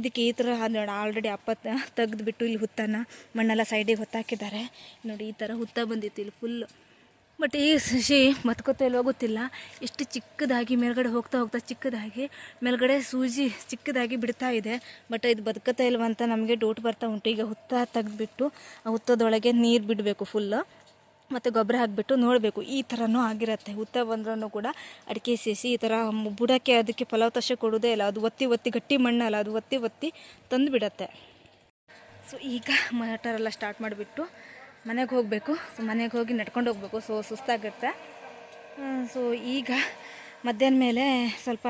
ಇದಕ್ಕೆ ಈ ಥರ ನೋಡಿ ಆಲ್ರೆಡಿ ಅಪ್ಪ ತೆಗೆದುಬಿಟ್ಟು ಇಲ್ಲಿ ಹುತ್ತನ ಮಣ್ಣೆಲ್ಲ ಸೈಡಿಗೆ ಹೊತ್ತಾಕಿದ್ದಾರೆ. ನೋಡಿ, ಈ ಥರ ಹುತ್ತ ಬಂದಿತ್ತು ಇಲ್ಲಿ ಫುಲ್ಲು ಬಟ್ ಈ ಸಸಿ ಮತ್ಕೋತಾ ಇಲ್ವೋ ಗೊತ್ತಿಲ್ಲ. ಇಷ್ಟು ಚಿಕ್ಕದಾಗಿ ಮೇಲ್ಗಡೆ ಹೋಗ್ತಾ ಹೋಗ್ತಾ ಚಿಕ್ಕದಾಗಿ, ಮೇಲ್ಗಡೆ ಸೂಜಿ ಚಿಕ್ಕದಾಗಿ ಬಿಡ್ತಾ ಇದೆ. ಬಟ್ ಇದು ಬದುಕತ್ತಾ ಇಲ್ವ ಅಂತ ನಮಗೆ ಡೌಟ್ ಬರ್ತಾ ಉಂಟು. ಈಗ ಹುತ್ತ ತೆಗೆದ್ಬಿಟ್ಟು, ಆ ಹುತ್ತದೊಳಗೆ ನೀರು ಬಿಡಬೇಕು ಫುಲ್ಲು ಮತ್ತು ಗೊಬ್ಬರ ಹಾಕಿಬಿಟ್ಟು ನೋಡಬೇಕು. ಈ ಥರನೂ ಆಗಿರುತ್ತೆ. ಹುತ್ತ ಬಂದ್ರೂ ಕೂಡ ಅಡಿಕೆ ಸೇಸಿ ಈ ಥರ ಬುಡಕ್ಕೆ ಅದಕ್ಕೆ ಫಲವತ್ತಾಶ ಕೊಡೋದೇ ಇಲ್ಲ. ಅದು ಒತ್ತಿ ಒತ್ತಿ ಗಟ್ಟಿ ಮಣ್ಣಲ್ಲ, ಅದು ಒತ್ತಿ ಒತ್ತಿ ತಂದು ಬಿಡತ್ತೆ ಸೊ ಈಗ ಮಟರೆಲ್ಲ ಸ್ಟಾರ್ಟ್ ಮಾಡಿಬಿಟ್ಟು ಮನೆಗೆ ಹೋಗಬೇಕು. ಸೊ ಮನೆಗೆ ಹೋಗಿ ನಡ್ಕೊಂಡು ಹೋಗಬೇಕು. ಸೊ ಸುಸ್ತಾಗುತ್ತೆ. ಸೊ ಈಗ ಮಧ್ಯಾಹ್ನ ಮೇಲೆ ಸ್ವಲ್ಪ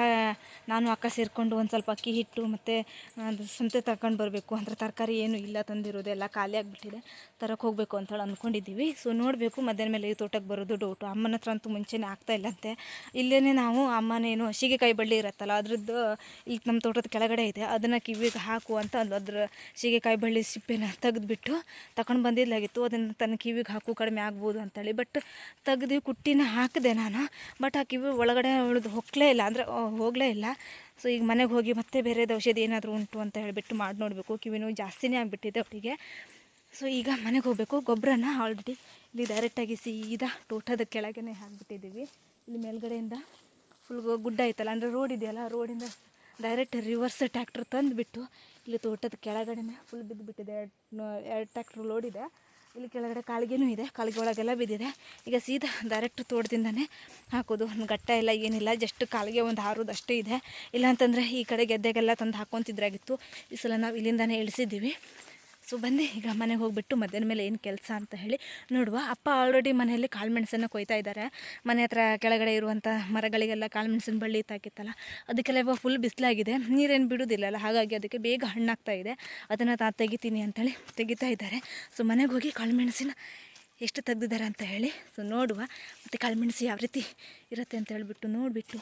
ನಾನು ಅಕ್ಕ ಸೇರಿಕೊಂಡು ಒಂದು ಸ್ವಲ್ಪ ಅಕ್ಕಿ ಹಿಟ್ಟು ಮತ್ತು ಅದು ಸಂತೆ ತಗೊಂಡು ಬರಬೇಕು. ಅಂದರೆ ತರಕಾರಿ ಏನು ಇಲ್ಲ ತಂದಿರೋದು, ಎಲ್ಲ ಖಾಲಿ ಆಗಿಬಿಟ್ಟಿದೆ. ತರಕ್ಕೆ ಹೋಗಬೇಕು ಅಂತೇಳಿ ಅಂದ್ಕೊಂಡಿದ್ದೀವಿ ಸೊ ನೋಡಬೇಕು ಮಧ್ಯಾಹ್ನ ಮೇಲೆ ಈ ತೋಟಕ್ಕೆ ಬರೋದು ಡೌಟು ಅಮ್ಮನ ಹತ್ರ ಅಂತೂ ಮುಂಚೆನೇ ಆಗ್ತಾ ಇಲ್ಲಂತೆ ಇಲ್ಲೇ ನಾವು ಅಮ್ಮನೇನು ಸೀಗೆಕಾಯಿ ಬಳ್ಳಿ ಇರುತ್ತಲ್ಲ, ಅದ್ರದ್ದು ಇಲ್ಲಿ ನಮ್ಮ ತೋಟದ ಕೆಳಗಡೆ ಇದೆ. ಅದನ್ನು ಕಿವಿಗೆ ಹಾಕು ಅಂತ ಅಂದ್ಲು. ಅದ್ರ ಸೀಗೆಕಾಯಿ ಬಳ್ಳಿ ಸಿಪ್ಪೆನ ತೆಗೆದುಬಿಟ್ಟು ತಗೊಂಡು ಬಂದಿದ್ದಾಗಿತ್ತು ಅದನ್ನು ತನ್ನ ಕಿವಿಗೆ ಹಾಕು, ಕಡಿಮೆ ಆಗ್ಬೋದು ಅಂತೇಳಿ ಬಟ್ ತೆಗೆದು ಕುಟ್ಟಿನ ಹಾಕಿದೆ ನಾನು. ಬಟ್ ಆ ಕಿವಿ ಒಳಗಡೆ ಉಳಿದು ಹೋಗ್ಲೇ ಇಲ್ಲ, ಅಂದರೆ ಹೋಗಲೇ ಇಲ್ಲ. ಸೊ ಈಗ ಮನೆಗೆ ಹೋಗಿ ಮತ್ತೆ ಬೇರೆದು ಔಷಧಿ ಏನಾದರೂ ಉಂಟು ಅಂತ ಹೇಳಿಬಿಟ್ಟು ಮಾಡಿ ನೋಡಬೇಕು. ಕಿವಿ ನೋವು ಜಾಸ್ತಿನೇ ಆಗಿಬಿಟ್ಟಿದೆ ಅವಳಿಗೆ. ಸೊ ಈಗ ಮನೆಗೆ ಹೋಗಬೇಕು. ಗೊಬ್ಬರನ ಆಲ್ರೆಡಿ ಇಲ್ಲಿ ಡೈರೆಕ್ಟಾಗಿ ಸೀದಾ ತೋಟದ ಕೆಳಗೇ ಹಾಕ್ಬಿಟ್ಟಿದ್ದೀವಿ. ಇಲ್ಲಿ ಮೇಲ್ಗಡೆಯಿಂದ ಫುಲ್ ಗುಡ್ಡ ಐತಲ್ಲ, ಅಂದರೆ ರೋಡ್ ಇದೆಯಲ್ಲ ರೋಡಿಂದ ಡೈರೆಕ್ಟ್ ರಿವರ್ಸ್ ಟ್ಯಾಕ್ಟ್ರ್ ತಂದುಬಿಟ್ಟು ಇಲ್ಲಿ ತೋಟದ ಕೆಳಗಡೆನೇ ಫುಲ್ ಬಿದ್ದುಬಿಟ್ಟಿದೆ ಎರಡು ಎರಡು ಟ್ಯಾಕ್ಟ್ರ್ ಲೋಡ್ ಇದೆ. ಇಲ್ಲಿ ಕೆಳಗಡೆ ಕಾಳಿಗೆನೂ ಇದೆ, ಕಾಳಿಗೆ ಒಳಗೆಲ್ಲ ಬಿದ್ದಿದೆ. ಈಗ ಸೀದಾ ಡೈರೆಕ್ಟ್ ತೋಟದಿಂದನೇ ಹಾಕೋದು. ಗಟ್ಟ ಎಲ್ಲ ಏನಿಲ್ಲ ಜಸ್ಟ್ ಕಾಳಿಗೆ ಒಂದು ಹಾರೋದು ಅಷ್ಟೇ ಇದೆ. ಇಲ್ಲಾಂತಂದರೆ ಈ ಕಡೆ ಗೆದ್ದೆಗೆಲ್ಲ ತಂದು ಹಾಕ್ಕೊತಿದ್ರಾಗಿತ್ತು ಈ ಸಲ ನಾವು ಇಲ್ಲಿಂದನೇ ಇಳಿಸಿದ್ದೀವಿ. ಸೊ ಬನ್ನಿ, ಈಗ ಮನೆಗೆ ಹೋಗಿಬಿಟ್ಟು ಮಧ್ಯಾಹ್ನ ಮೇಲೆ ಏನು ಕೆಲಸ ಅಂತ ಹೇಳಿ ನೋಡುವ. ಅಪ್ಪ ಆಲ್ರೆಡಿ ಮನೆಯಲ್ಲಿ ಕಾಳುಮೆಣಸನ್ನು ಕೊಯ್ತಾ ಇದ್ದಾರೆ ಮನೆ ಹತ್ರ ಕೆಳಗಡೆ ಇರುವಂಥ ಮರಗಳಿಗೆಲ್ಲ ಕಾಳುಮೆಣಸಿನ ಬಳ್ಳಿ ತಾಕಿತ್ತಲ್ಲ ಅದಕ್ಕೆಲ್ಲ ಇವಾಗ ಫುಲ್ ಬಿಸಿಲಾಗಿದೆ. ನೀರೇನು ಬಿಡೋದಿಲ್ಲಲ್ಲ, ಹಾಗಾಗಿ ಅದಕ್ಕೆ ಬೇಗ ಹಣ್ಣಾಗ್ತಾ ಇದೆ. ಅದನ್ನು ತಾ ತೆಗಿತೀನಿ ಅಂತೇಳಿ ತೆಗಿತಾ ಇದ್ದಾರೆ. ಸೊ ಮನೆಗೆ ಹೋಗಿ ಕಾಳು ಮೆಣಸಿನ ಎಷ್ಟು ತೆಗ್ದಿದ್ದಾರೆ ಅಂತ ಹೇಳಿ ಸೊ ನೋಡುವ. ಮತ್ತು ಕಾಳುಮೆಣಸು ಯಾವ ರೀತಿ ಇರುತ್ತೆ ಅಂತ ಹೇಳಿಬಿಟ್ಟು ನೋಡಿಬಿಟ್ಟು,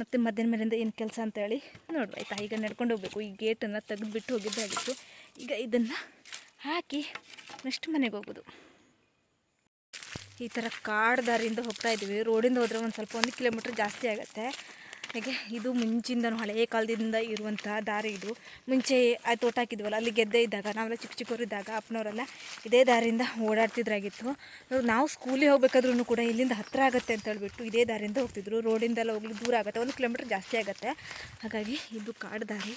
ಮತ್ತು ಮಧ್ಯಾಹ್ನ ಮೇಲಿಂದ ಏನು ಕೆಲಸ ಅಂತ ಹೇಳಿ ನೋಡುವ. ಆಯಿತಾ? ಈಗ ನಡ್ಕೊಂಡು ಹೋಗಬೇಕು. ಈ ಗೇಟನ್ನು ತೆಗೆದುಬಿಟ್ಟು ಹೋಗಿದ್ದಾಗಿತ್ತು ಈಗ ಇದನ್ನು ಹಾಕಿ ನೆಕ್ಸ್ಟ್ ಮನೆಗೆ ಹೋಗೋದು. ಈ ಥರ ಕಾಡು ದಾರಿಯಿಂದ ಹೋಗ್ತಾ ಇದ್ದೀವಿ ರೋಡಿಂದ ಹೋದರೆ ಒಂದು ಸ್ವಲ್ಪ ಒಂದು ಕಿಲೋಮೀಟ್ರ್ ಜಾಸ್ತಿ ಆಗುತ್ತೆ. ಹಾಗೆ? ಇದು ಮುಂಚಿಂದನೂ ಹಳೆಯ ಕಾಲದಿಂದ ಇರುವಂತಹ ದಾರಿ ಇದು. ಮುಂಚೆ ಆ ತೋಟ ಹಾಕಿದ್ವಲ್ಲ, ಅಲ್ಲಿ ಗೆದ್ದೆ ಇದ್ದಾಗ, ನಾವೆಲ್ಲ ಚಿಕ್ಕ ಚಿಕ್ಕವರಿದ್ದಾಗ ಅಪ್ಪನವರೆಲ್ಲ ಇದೇ ದಾರಿಯಿಂದ ಓಡಾಡ್ತಿದ್ರಾಗಿತ್ತು. ನಾವು ಸ್ಕೂಲಿಗೆ ಹೋಗ್ಬೇಕಾದ್ರೂ ಕೂಡ ಇಲ್ಲಿಂದ ಹತ್ತಿರ ಆಗುತ್ತೆ ಅಂತ ಹೇಳ್ಬಿಟ್ಟು ಇದೇ ದಾರಿಯಿಂದ ಹೋಗ್ತಿದ್ರು. ರೋಡಿಂದೆಲ್ಲ ಹೋಗ್ಲಿಕ್ಕೆ ದೂರ ಆಗುತ್ತೆ, ಒಂದು ಕಿಲೋಮೀಟ್ರ್ ಜಾಸ್ತಿ ಆಗುತ್ತೆ. ಹಾಗಾಗಿ, ಇದು ಕಾಡು ದಾರಿ.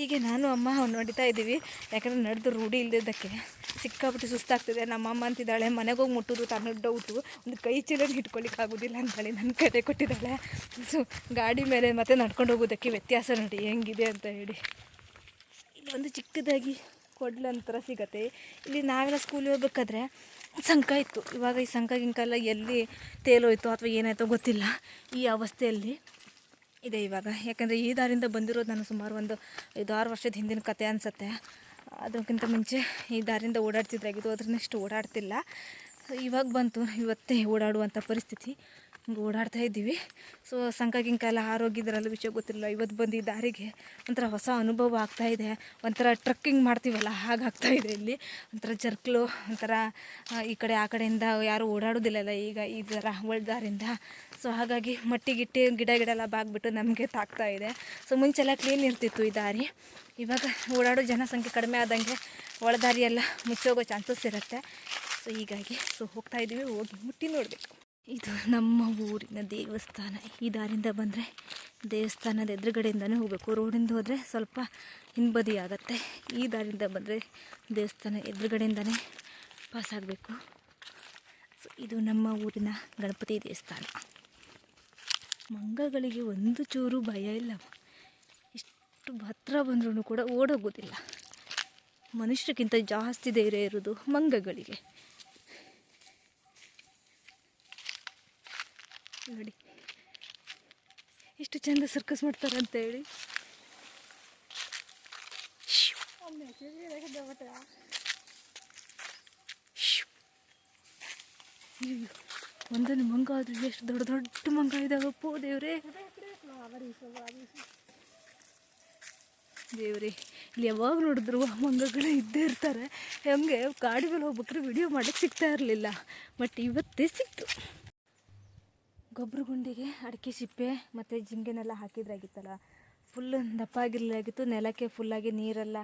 ಹೀಗೆ ನಾನು, ಅಮ್ಮ ನೋಡಿತಾ ಇದ್ದೀವಿ. ಯಾಕಂದರೆ ನಡೆದು ರೂಢಿ ಇಲ್ಲದಿದ್ದಕ್ಕೆ ಸಿಕ್ಕಾಪಟ್ಟೆ ಸುಸ್ತಾಗ್ತಿದೆ. ನಮ್ಮ ಅಮ್ಮ ಅಂತಿದ್ದಾಳೆ, ಮನೆಗೆ ಹೋಗಿ ಮುಟ್ಟೋದು ಡೌಟು ಒಂದು ಕೈ ಚೀಲನ ಹಿಡ್ಕೊಳಿಕ್ಕೆ ಆಗೋದಿಲ್ಲ ಅಂತೇಳಿ ನನ್ನ ಕಡೆ ಕೊಟ್ಟಿದ್ದಾಳೆ. ಸೊ ಗಾಡಿ ಮೇಲೆ ಮತ್ತೆ ನಡ್ಕೊಂಡು ಹೋಗೋದಕ್ಕೆ ವ್ಯತ್ಯಾಸ ನೋಡಿ, ಹೆಂಗಿದೆ ಅಂತ ಹೇಳಿ. ಇಲ್ಲಿ ಒಂದು ಚಿಕ್ಕದಾಗಿ ಕೊಡ್ಲಂತರ ಸಿಗತ್ತೆ. ಇಲ್ಲಿ ನಾವೆಲ್ಲ ಸ್ಕೂಲಿಗೆ ಹೋಗ್ಬೇಕಾದ್ರೆ ಸಂಕ ಇತ್ತು. ಇವಾಗ ಈ ಸಂಕ ಗಿಂಕ ಎಲ್ಲಿ ತೇಲೋಯ್ತು ಅಥವಾ ಏನಾಯ್ತೋ ಗೊತ್ತಿಲ್ಲ. ಈ ಅವಸ್ಥೆಯಲ್ಲಿ ಇದೆ ಇವಾಗ. ಯಾಕಂದರೆ ಈ ದಾರಿಂದ ಬಂದಿರೋದು ನಾನು ಸುಮಾರು ಒಂದು ಐದು ಆರು ವರ್ಷದ ಹಿಂದಿನ ಕತೆ ಅನಿಸುತ್ತೆ. ಅದಕ್ಕಿಂತ ಮುಂಚೆ ಈ ದಾರಿಂದ ಓಡಾಡ್ತಿದ್ರಾಗಿದ್ದು ಅದ್ರ ನೆಕ್ಸ್ಟ್ ಓಡಾಡ್ತಿಲ್ಲ. ಇವಾಗ ಬಂತು, ಇವತ್ತೇ ಓಡಾಡುವಂಥ ಪರಿಸ್ಥಿತಿ. ಹಿಂಗೆ ಓಡಾಡ್ತಾ ಇದ್ದೀವಿ. ಸೊ ಸಂಕ ಗಿಂಕ ಎಲ್ಲ ಆರೋಗ್ಯದ್ರಲ್ಲ ವಿಷಯ ಗೊತ್ತಿಲ್ಲ ಇವತ್ತು ಬಂದು ದಾರಿಗೆ ಒಂಥರ ಹೊಸ ಅನುಭವ ಆಗ್ತಾ ಇದೆ. ಒಂಥರ ಟ್ರಕ್ಕಿಂಗ್ ಮಾಡ್ತೀವಲ್ಲ ಹಾಗಾಗ್ತಾ ಇದೆ ಇಲ್ಲಿ. ಒಂಥರ ಜರ್ಕ್ಲು, ಒಂಥರ ಈ ಕಡೆ ಆ ಕಡೆಯಿಂದ ಯಾರು ಓಡಾಡೋದಿಲ್ಲಲ್ಲ ಈಗ ಈ ಥರ ಒಳ್ದಾರಿಂದ ಸೊ ಹಾಗಾಗಿ ಮಟ್ಟಿ ಗಿಟ್ಟಿ, ಗಿಡ ಗಿಡ ಎಲ್ಲ ಬಾಗ್ಬಿಟ್ಟು ನಮಗೆ ತಾಗ್ತಾ ಇದೆ. ಸೊ ಮುಂಚೆಲ್ಲ ಕ್ಲೀನ್ ಇರ್ತಿತ್ತು ಈ ದಾರಿ. ಇವಾಗ ಓಡಾಡೋ ಜನಸಂಖ್ಯೆ ಕಡಿಮೆ ಆದಂಗೆ ಒಳದಾರಿ ಎಲ್ಲ ಮುಚ್ಚೋಗೋ ಚಾನ್ಸಸ್ ಇರುತ್ತೆ. ಸೊ ಹೀಗಾಗಿ ಸೊ ಹೋಗ್ತಾ ಇದ್ದೀವಿ. ಹೋಗಿ ಮುಟ್ಟಿ ನೋಡಬೇಕು. ಇದು ನಮ್ಮ ಊರಿನ ದೇವಸ್ಥಾನ. ಈ ದಾರಿಯಿಂದ ಬಂದರೆ ದೇವಸ್ಥಾನದ ಎದುರುಗಡೆಯಿಂದನೇ ಹೋಗಬೇಕು. ರೋಡಿಂದ ಹೋದರೆ ಸ್ವಲ್ಪ ಹಿಂಬದಿ ಆಗುತ್ತೆ ಈ ದಾರಿಯಿಂದ ಬಂದರೆ ದೇವಸ್ಥಾನ ಎದುರುಗಡೆಯಿಂದನೇ ಪಾಸ್ ಆಗಬೇಕು. ಸೊ ಇದು ನಮ್ಮ ಊರಿನ ಗಣಪತಿ ದೇವಸ್ಥಾನ. ಮಂಗಗಳಿಗೆ ಒಂದು ಚೂರು ಭಯ ಇಲ್ಲ. ಎಷ್ಟು ಹತ್ರ ಬಂದ್ರೂ ಕೂಡ ಓಡೋಗೋದಿಲ್ಲ. ಮನುಷ್ಯರಿಗಿಂತ ಜಾಸ್ತಿ ಧೈರ್ಯ ಇರೋದು ಮಂಗಗಳಿಗೆ ನೋಡಿ ಎಷ್ಟು ಚಂದ ಸರ್ಕಸ್ ಮಾಡ್ತಾರೆ ಅಂತ ಹೇಳಿ ಒಂದೊಂದು ಮಂಗ ಆದ್ರೆ ಎಷ್ಟು ದೊಡ್ಡ ದೊಡ್ಡ ಮಂಗ ಇದಾವಪ್ಪ ದೇವ್ರೆ. ದೇವ್ರಿ, ಇಲ್ಲಿ ಯಾವಾಗ ನೋಡಿದ್ರು ಮಂಗಗಳು ಇದ್ದೇ ಇರ್ತಾರೆ. ಹಂಗೆ ಕಾಡು ಮೇಲೆ ಹೋಗ್ಬೇಕಾದ್ರೆ ವಿಡಿಯೋ ಮಾಡೋಕ್ಕೆ ಸಿಗ್ತಾ ಇರಲಿಲ್ಲ. ಬಟ್ ಇವತ್ತೇ ಸಿಕ್ತು. ಗೊಬ್ಬರ ಗುಂಡಿಗೆ ಅಡಿಕೆ ಸಿಪ್ಪೆ ಮತ್ತು ಜಿಂಗೆನೆಲ್ಲ ಹಾಕಿದ್ರಾಗಿತ್ತಲ್ಲ. ಫುಲ್ ದಪ್ಪ ಆಗಿರಲಾಗಿತ್ತು ನೆಲಕ್ಕೆ ಫುಲ್ಲಾಗಿ ನೀರೆಲ್ಲ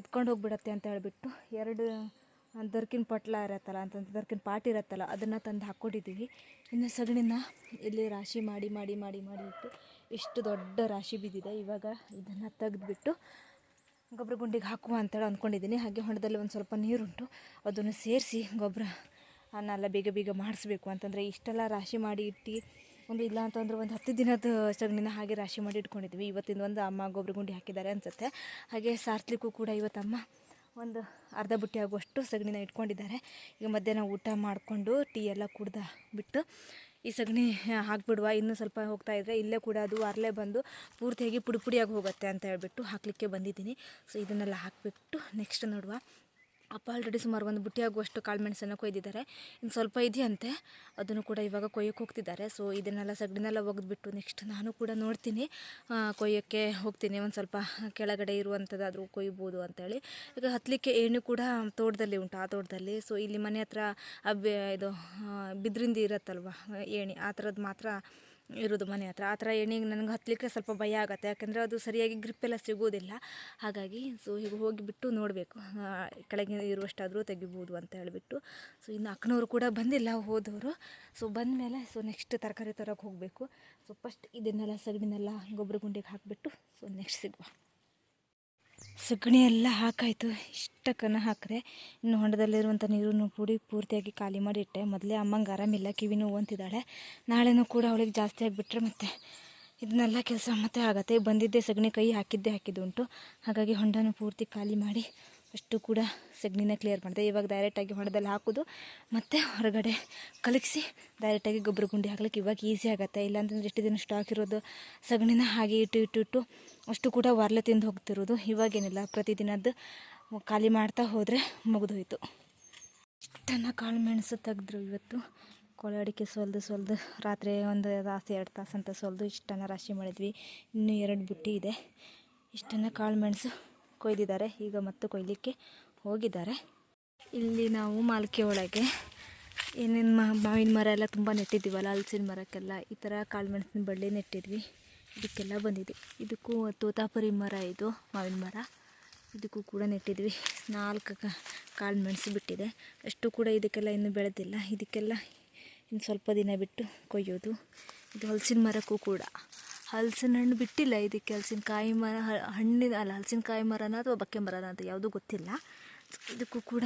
ಎತ್ಕೊಂಡು ಹೋಗ್ಬಿಡತ್ತೆ ಅಂತ ಹೇಳಿಬಿಟ್ಟು ಎರಡು ದರ್ಕಿನ ಪಟ್ಲ ಇರತ್ತಲ್ಲ ಅಂತಂದು ದರ್ಕಿನ ಪಾಟ್ ಇರತ್ತಲ್ಲ, ಅದನ್ನು ತಂದು ಹಾಕ್ಕೊಂಡಿದ್ದೀವಿ ಇನ್ನು ಸಗಣಿನ ಇಲ್ಲಿ ರಾಶಿ ಮಾಡಿ ಮಾಡಿ ಮಾಡಿ ಮಾಡಿ ಇಟ್ಟು ಇಷ್ಟು ದೊಡ್ಡ ರಾಶಿ ಬಿದ್ದಿದೆ, ಇವಾಗ ಇದನ್ನು ತೆಗೆದುಬಿಟ್ಟು ಗೊಬ್ಬರ ಗುಂಡಿಗೆ ಹಾಕುವ ಅಂತೇಳಿ ಅಂದ್ಕೊಂಡಿದ್ದೀನಿ ಹಾಗೆ ಹೊಂಡದಲ್ಲಿ ಒಂದು ಸ್ವಲ್ಪ ನೀರುಂಟು, ಅದನ್ನು ಸೇರಿಸಿ ಗೊಬ್ಬರ ಅನ್ನೆಲ್ಲ ಬೇಗ ಬೇಗ ಮಾಡಿಸ್ಬೇಕು ಅಂತಂದರೆ ಇಷ್ಟೆಲ್ಲ ರಾಶಿ ಮಾಡಿ ಇಟ್ಟು ಒಂದು ಇಲ್ಲ ಅಂತಂದ್ರೆ ಒಂದು ಹತ್ತು ದಿನದ ಸಗಣಿನ ಹಾಗೆ ರಾಶಿ ಮಾಡಿ ಇಟ್ಕೊಂಡಿದ್ವಿ. ಇವತ್ತಿಂದ ಒಂದು ಅಮ್ಮ ಗೊಬ್ಬರ ಗುಂಡಿ ಹಾಕಿದ್ದಾರೆ ಅನಿಸುತ್ತೆ. ಹಾಗೆ ಸಾರ್ಸ್ಲಿಕ್ಕೂ ಕೂಡ ಇವತ್ತಮ್ಮ ಒಂದು ಅರ್ಧ ಬುಟ್ಟಿ ಆಗುವಷ್ಟು ಸಗಣಿನ ಇಟ್ಕೊಂಡಿದ್ದಾರೆ. ಈಗ ಮಧ್ಯಾಹ್ನ ಊಟ ಮಾಡಿಕೊಂಡು ಟೀ ಎಲ್ಲ ಕುಡ್ದ ಬಿಟ್ಟು ಈ ಸಗಣಿ ಹಾಕ್ಬಿಡುವ. ಇನ್ನೂ ಸ್ವಲ್ಪ ಹೋಗ್ತಾ ಇದ್ದರೆ ಇಲ್ಲೇ ಕೂಡ ಅದು ಅರ್ಲೆ ಬಂದು ಪೂರ್ತಿಯಾಗಿ ಪುಡಿ ಪುಡಿಯಾಗಿ ಹೋಗುತ್ತೆ ಅಂತ ಹೇಳ್ಬಿಟ್ಟು ಹಾಕಲಿಕ್ಕೆ ಬಂದಿದ್ದೀನಿ. ಸೊ ಇದನ್ನೆಲ್ಲ ಹಾಕಿಬಿಟ್ಟು ನೆಕ್ಸ್ಟ್ ನೋಡುವ. ಅಪ್ಪ ಆಲ್ರೆಡಿ ಸುಮಾರು ಒಂದು ಬುಟ್ಟಿ ಆಗುವಷ್ಟು ಕಾಳು ಮೆಣಸನ್ನು ಕೊಯ್ದಿದ್ದಾರೆ. ಇನ್ನು ಸ್ವಲ್ಪ ಇದೆಯಂತೆ, ಅದನ್ನು ಕೂಡ ಇವಾಗ ಕೊಯ್ಯಕ್ಕೆ ಹೋಗ್ತಿದ್ದಾರೆ. ಸೊ ಇದನ್ನೆಲ್ಲ ಸಗಣಿನೆಲ್ಲ ಒಗೆದ್ಬಿಟ್ಟು ನೆಕ್ಸ್ಟ್ ನಾನು ಕೂಡ ನೋಡ್ತೀನಿ. ಕೊಯ್ಯೋಕ್ಕೆ ಹೋಗ್ತೀನಿ. ಒಂದು ಸ್ವಲ್ಪ ಕೆಳಗಡೆ ಇರುವಂಥದ್ದಾದರೂ ಕೊಯ್ಬೋದು ಅಂತೇಳಿ. ಈಗ ಹತ್ತಲಿಕ್ಕೆ ಏಣಿ ಕೂಡ ತೋಟದಲ್ಲಿ ಉಂಟು, ಆ ತೋಟದಲ್ಲಿ. ಸೊ ಇಲ್ಲಿ ಮನೆ ಹತ್ರ ಇದು ಬಿದ್ರಿಂದ ಇರತ್ತಲ್ವ, ಏಣಿ, ಆ ಥರದ್ದು ಮಾತ್ರ ಇರೋದು ಮನೆ ಹತ್ರ. ಆ ಥರ ಎಣ್ಣೆಗೆ ನನಗೆ ಹತ್ತಲಿಕ್ಕೆ ಸ್ವಲ್ಪ ಭಯ ಆಗುತ್ತೆ. ಯಾಕೆಂದರೆ ಅದು ಸರಿಯಾಗಿ ಗ್ರಿಪ್ ಎಲ್ಲ ಸಿಗೋದಿಲ್ಲ. ಹಾಗಾಗಿ ಸೊ ಈಗ ಹೋಗಿಬಿಟ್ಟು ನೋಡಬೇಕು. ಕೆಳಗಿನ ಇರುವಷ್ಟಾದರೂ ತೆಗಿಬೋದು ಅಂತ ಹೇಳಿಬಿಟ್ಟು. ಸೊ ಇನ್ನು ಅಕ್ಕನವರು ಕೂಡ ಬಂದಿಲ್ಲ ಹೋದವರು. ಸೊ ಬಂದಮೇಲೆ ಸೊ ನೆಕ್ಸ್ಟ್ ತರಕಾರಿ ತರೋಕೆ ಹೋಗಬೇಕು. ಸೊ ಫಸ್ಟ್ ಇದನ್ನೆಲ್ಲ ಸಗಣಿನೆಲ್ಲ ಗೊಬ್ಬರ ಗುಂಡಿಗೆ ಹಾಕಿಬಿಟ್ಟು ಸೊ ನೆಕ್ಸ್ಟ್ ಸಿಗುವ. ಸಗಣಿ ಎಲ್ಲ ಹಾಕಾಯಿತು. ಇಷ್ಟಕ್ಕನ ಹಾಕಿದೆ ಇನ್ನು ಹೊಂಡದಲ್ಲಿರುವಂಥ ನೀರನ್ನು ಕೂಡಿ ಪೂರ್ತಿಯಾಗಿ ಖಾಲಿ ಮಾಡಿ ಇಟ್ಟೆ. ಮೊದಲೇ ಅಮ್ಮಂಗೆ ಆರಾಮಿಲ್ಲ, ಕಿವಿ ನೋವು ಅಂತಿದ್ದಾಳೆ. ನಾಳೆನೂ ಕೂಡ ಅವಳಿಗೆ ಜಾಸ್ತಿ ಆಗಿಬಿಟ್ರೆ ಮತ್ತೆ ಇದನ್ನೆಲ್ಲ ಕೆಲಸ ಮತ್ತೆ ಆಗತ್ತೆ. ಬಂದಿದ್ದೆ ಸಗಣಿ ಕೈ ಹಾಕಿದ್ದೆ ಹಾಕಿದ್ದುಂಟು. ಹಾಗಾಗಿ ಹೊಂಡನೂ ಪೂರ್ತಿ ಖಾಲಿ ಮಾಡಿ ಅಷ್ಟು ಕೂಡ ಸಗಣಿನ ಕ್ಲಿಯರ್ ಮಾಡಿದೆ. ಇವಾಗ ಡೈರೆಕ್ಟಾಗಿ ಹೊಣದಲ್ಲಿ ಹಾಕೋದು. ಮತ್ತು ಹೊರಗಡೆ ಕಲಗಿಸಿ ಡೈರೆಕ್ಟಾಗಿ ಗೊಬ್ಬರ ಗುಂಡಿ ಹಾಕ್ಲಿಕ್ಕೆ ಇವಾಗ ಈಸಿ ಆಗುತ್ತೆ. ಇಲ್ಲಾಂತಂದ್ರೆ ಎಷ್ಟು ದಿನ ಸ್ಟಾಕ್ ಇರೋದು ಸಗಣಿನ ಹಾಗೆ ಇಟ್ಟು ಇಟ್ಟು ಇಟ್ಟು ಅಷ್ಟು ಕೂಡ ಹೊರಲೆ ತಿಂದು ಹೋಗ್ತಿರೋದು. ಇವಾಗೇನಿಲ್ಲ ಪ್ರತಿದಿನದ್ದು ಖಾಲಿ ಮಾಡ್ತಾ ಹೋದರೆ ಮುಗಿದೋಯ್ತು. ಇಷ್ಟನ್ನು ಕಾಳು ಮೆಣಸು ತೆಗೆದ್ರು ಇವತ್ತು. ಕೊಳೆ ಅಡಿಕೆ ಸೊಲ್ದು ಸೊಲ್ದು ರಾತ್ರಿ ಒಂದು ತಾಸು, ಎರಡು ತಾಸು ಅಂತ ಸೊಲ್ದು ಇಷ್ಟನ್ನು ರಾಶಿ ಮಾಡಿದ್ವಿ. ಇನ್ನೂ ಎರಡು ಬುಟ್ಟಿ ಇದೆ. ಇಷ್ಟನ್ನು ಕಾಳು ಮೆಣಸು ಕೊಯ್ದಿದ್ದಾರೆ. ಈಗ ಮತ್ತೆ ಕೊಯ್ಲಿಕ್ಕೆ ಹೋಗಿದ್ದಾರೆ. ಇಲ್ಲಿ ನಾವು ಮಾಲ್ಕೆ ಒಳಗೆ ಏನೇನು ಮಾವಿನ ಮರ ಎಲ್ಲ ತುಂಬ ನೆಟ್ಟಿದ್ದೀವಲ್ಲ, ಹಲಸಿನ ಮರಕ್ಕೆಲ್ಲ ಈ ಥರ ಕಾಳು ಮೆಣಸಿನ ಬಳ್ಳಿ ನೆಟ್ಟಿದ್ವಿ. ಇದಕ್ಕೆಲ್ಲ ಬಂದಿದೆ ಇದಕ್ಕೂ ತೋತಾಪುರಿ ಮರ ಇದು, ಮಾವಿನ ಮರ. ಇದಕ್ಕೂ ಕೂಡ ನೆಟ್ಟಿದ್ವಿ. ನಾಲ್ಕು ಕಾಳು ಮೆಣಸು ಬಿಟ್ಟಿದೆ. ಅಷ್ಟು ಕೂಡ ಇದಕ್ಕೆಲ್ಲ ಇನ್ನೂ ಬೆಳೆದಿಲ್ಲ. ಇದಕ್ಕೆಲ್ಲ ಇನ್ನು ಸ್ವಲ್ಪ ದಿನ ಬಿಟ್ಟು ಕೊಯ್ಯೋದು. ಇದು ಹಲಸಿನ ಮರಕ್ಕೂ ಕೂಡ. ಹಲಸಿನ ಹಣ್ಣು ಬಿಟ್ಟಿಲ್ಲ ಇದಕ್ಕೆ, ಹಲಸಿನಕಾಯಿ ಮರ ಹಣ್ಣಿನ, ಅಲ್ಲ ಹಲಸಿನಕಾಯಿ ಮರನ ಅಥವಾ ಬಕ್ಕೆ ಮರನ ಅಂತ ಯಾವುದೂ ಗೊತ್ತಿಲ್ಲ. ಇದಕ್ಕೂ ಕೂಡ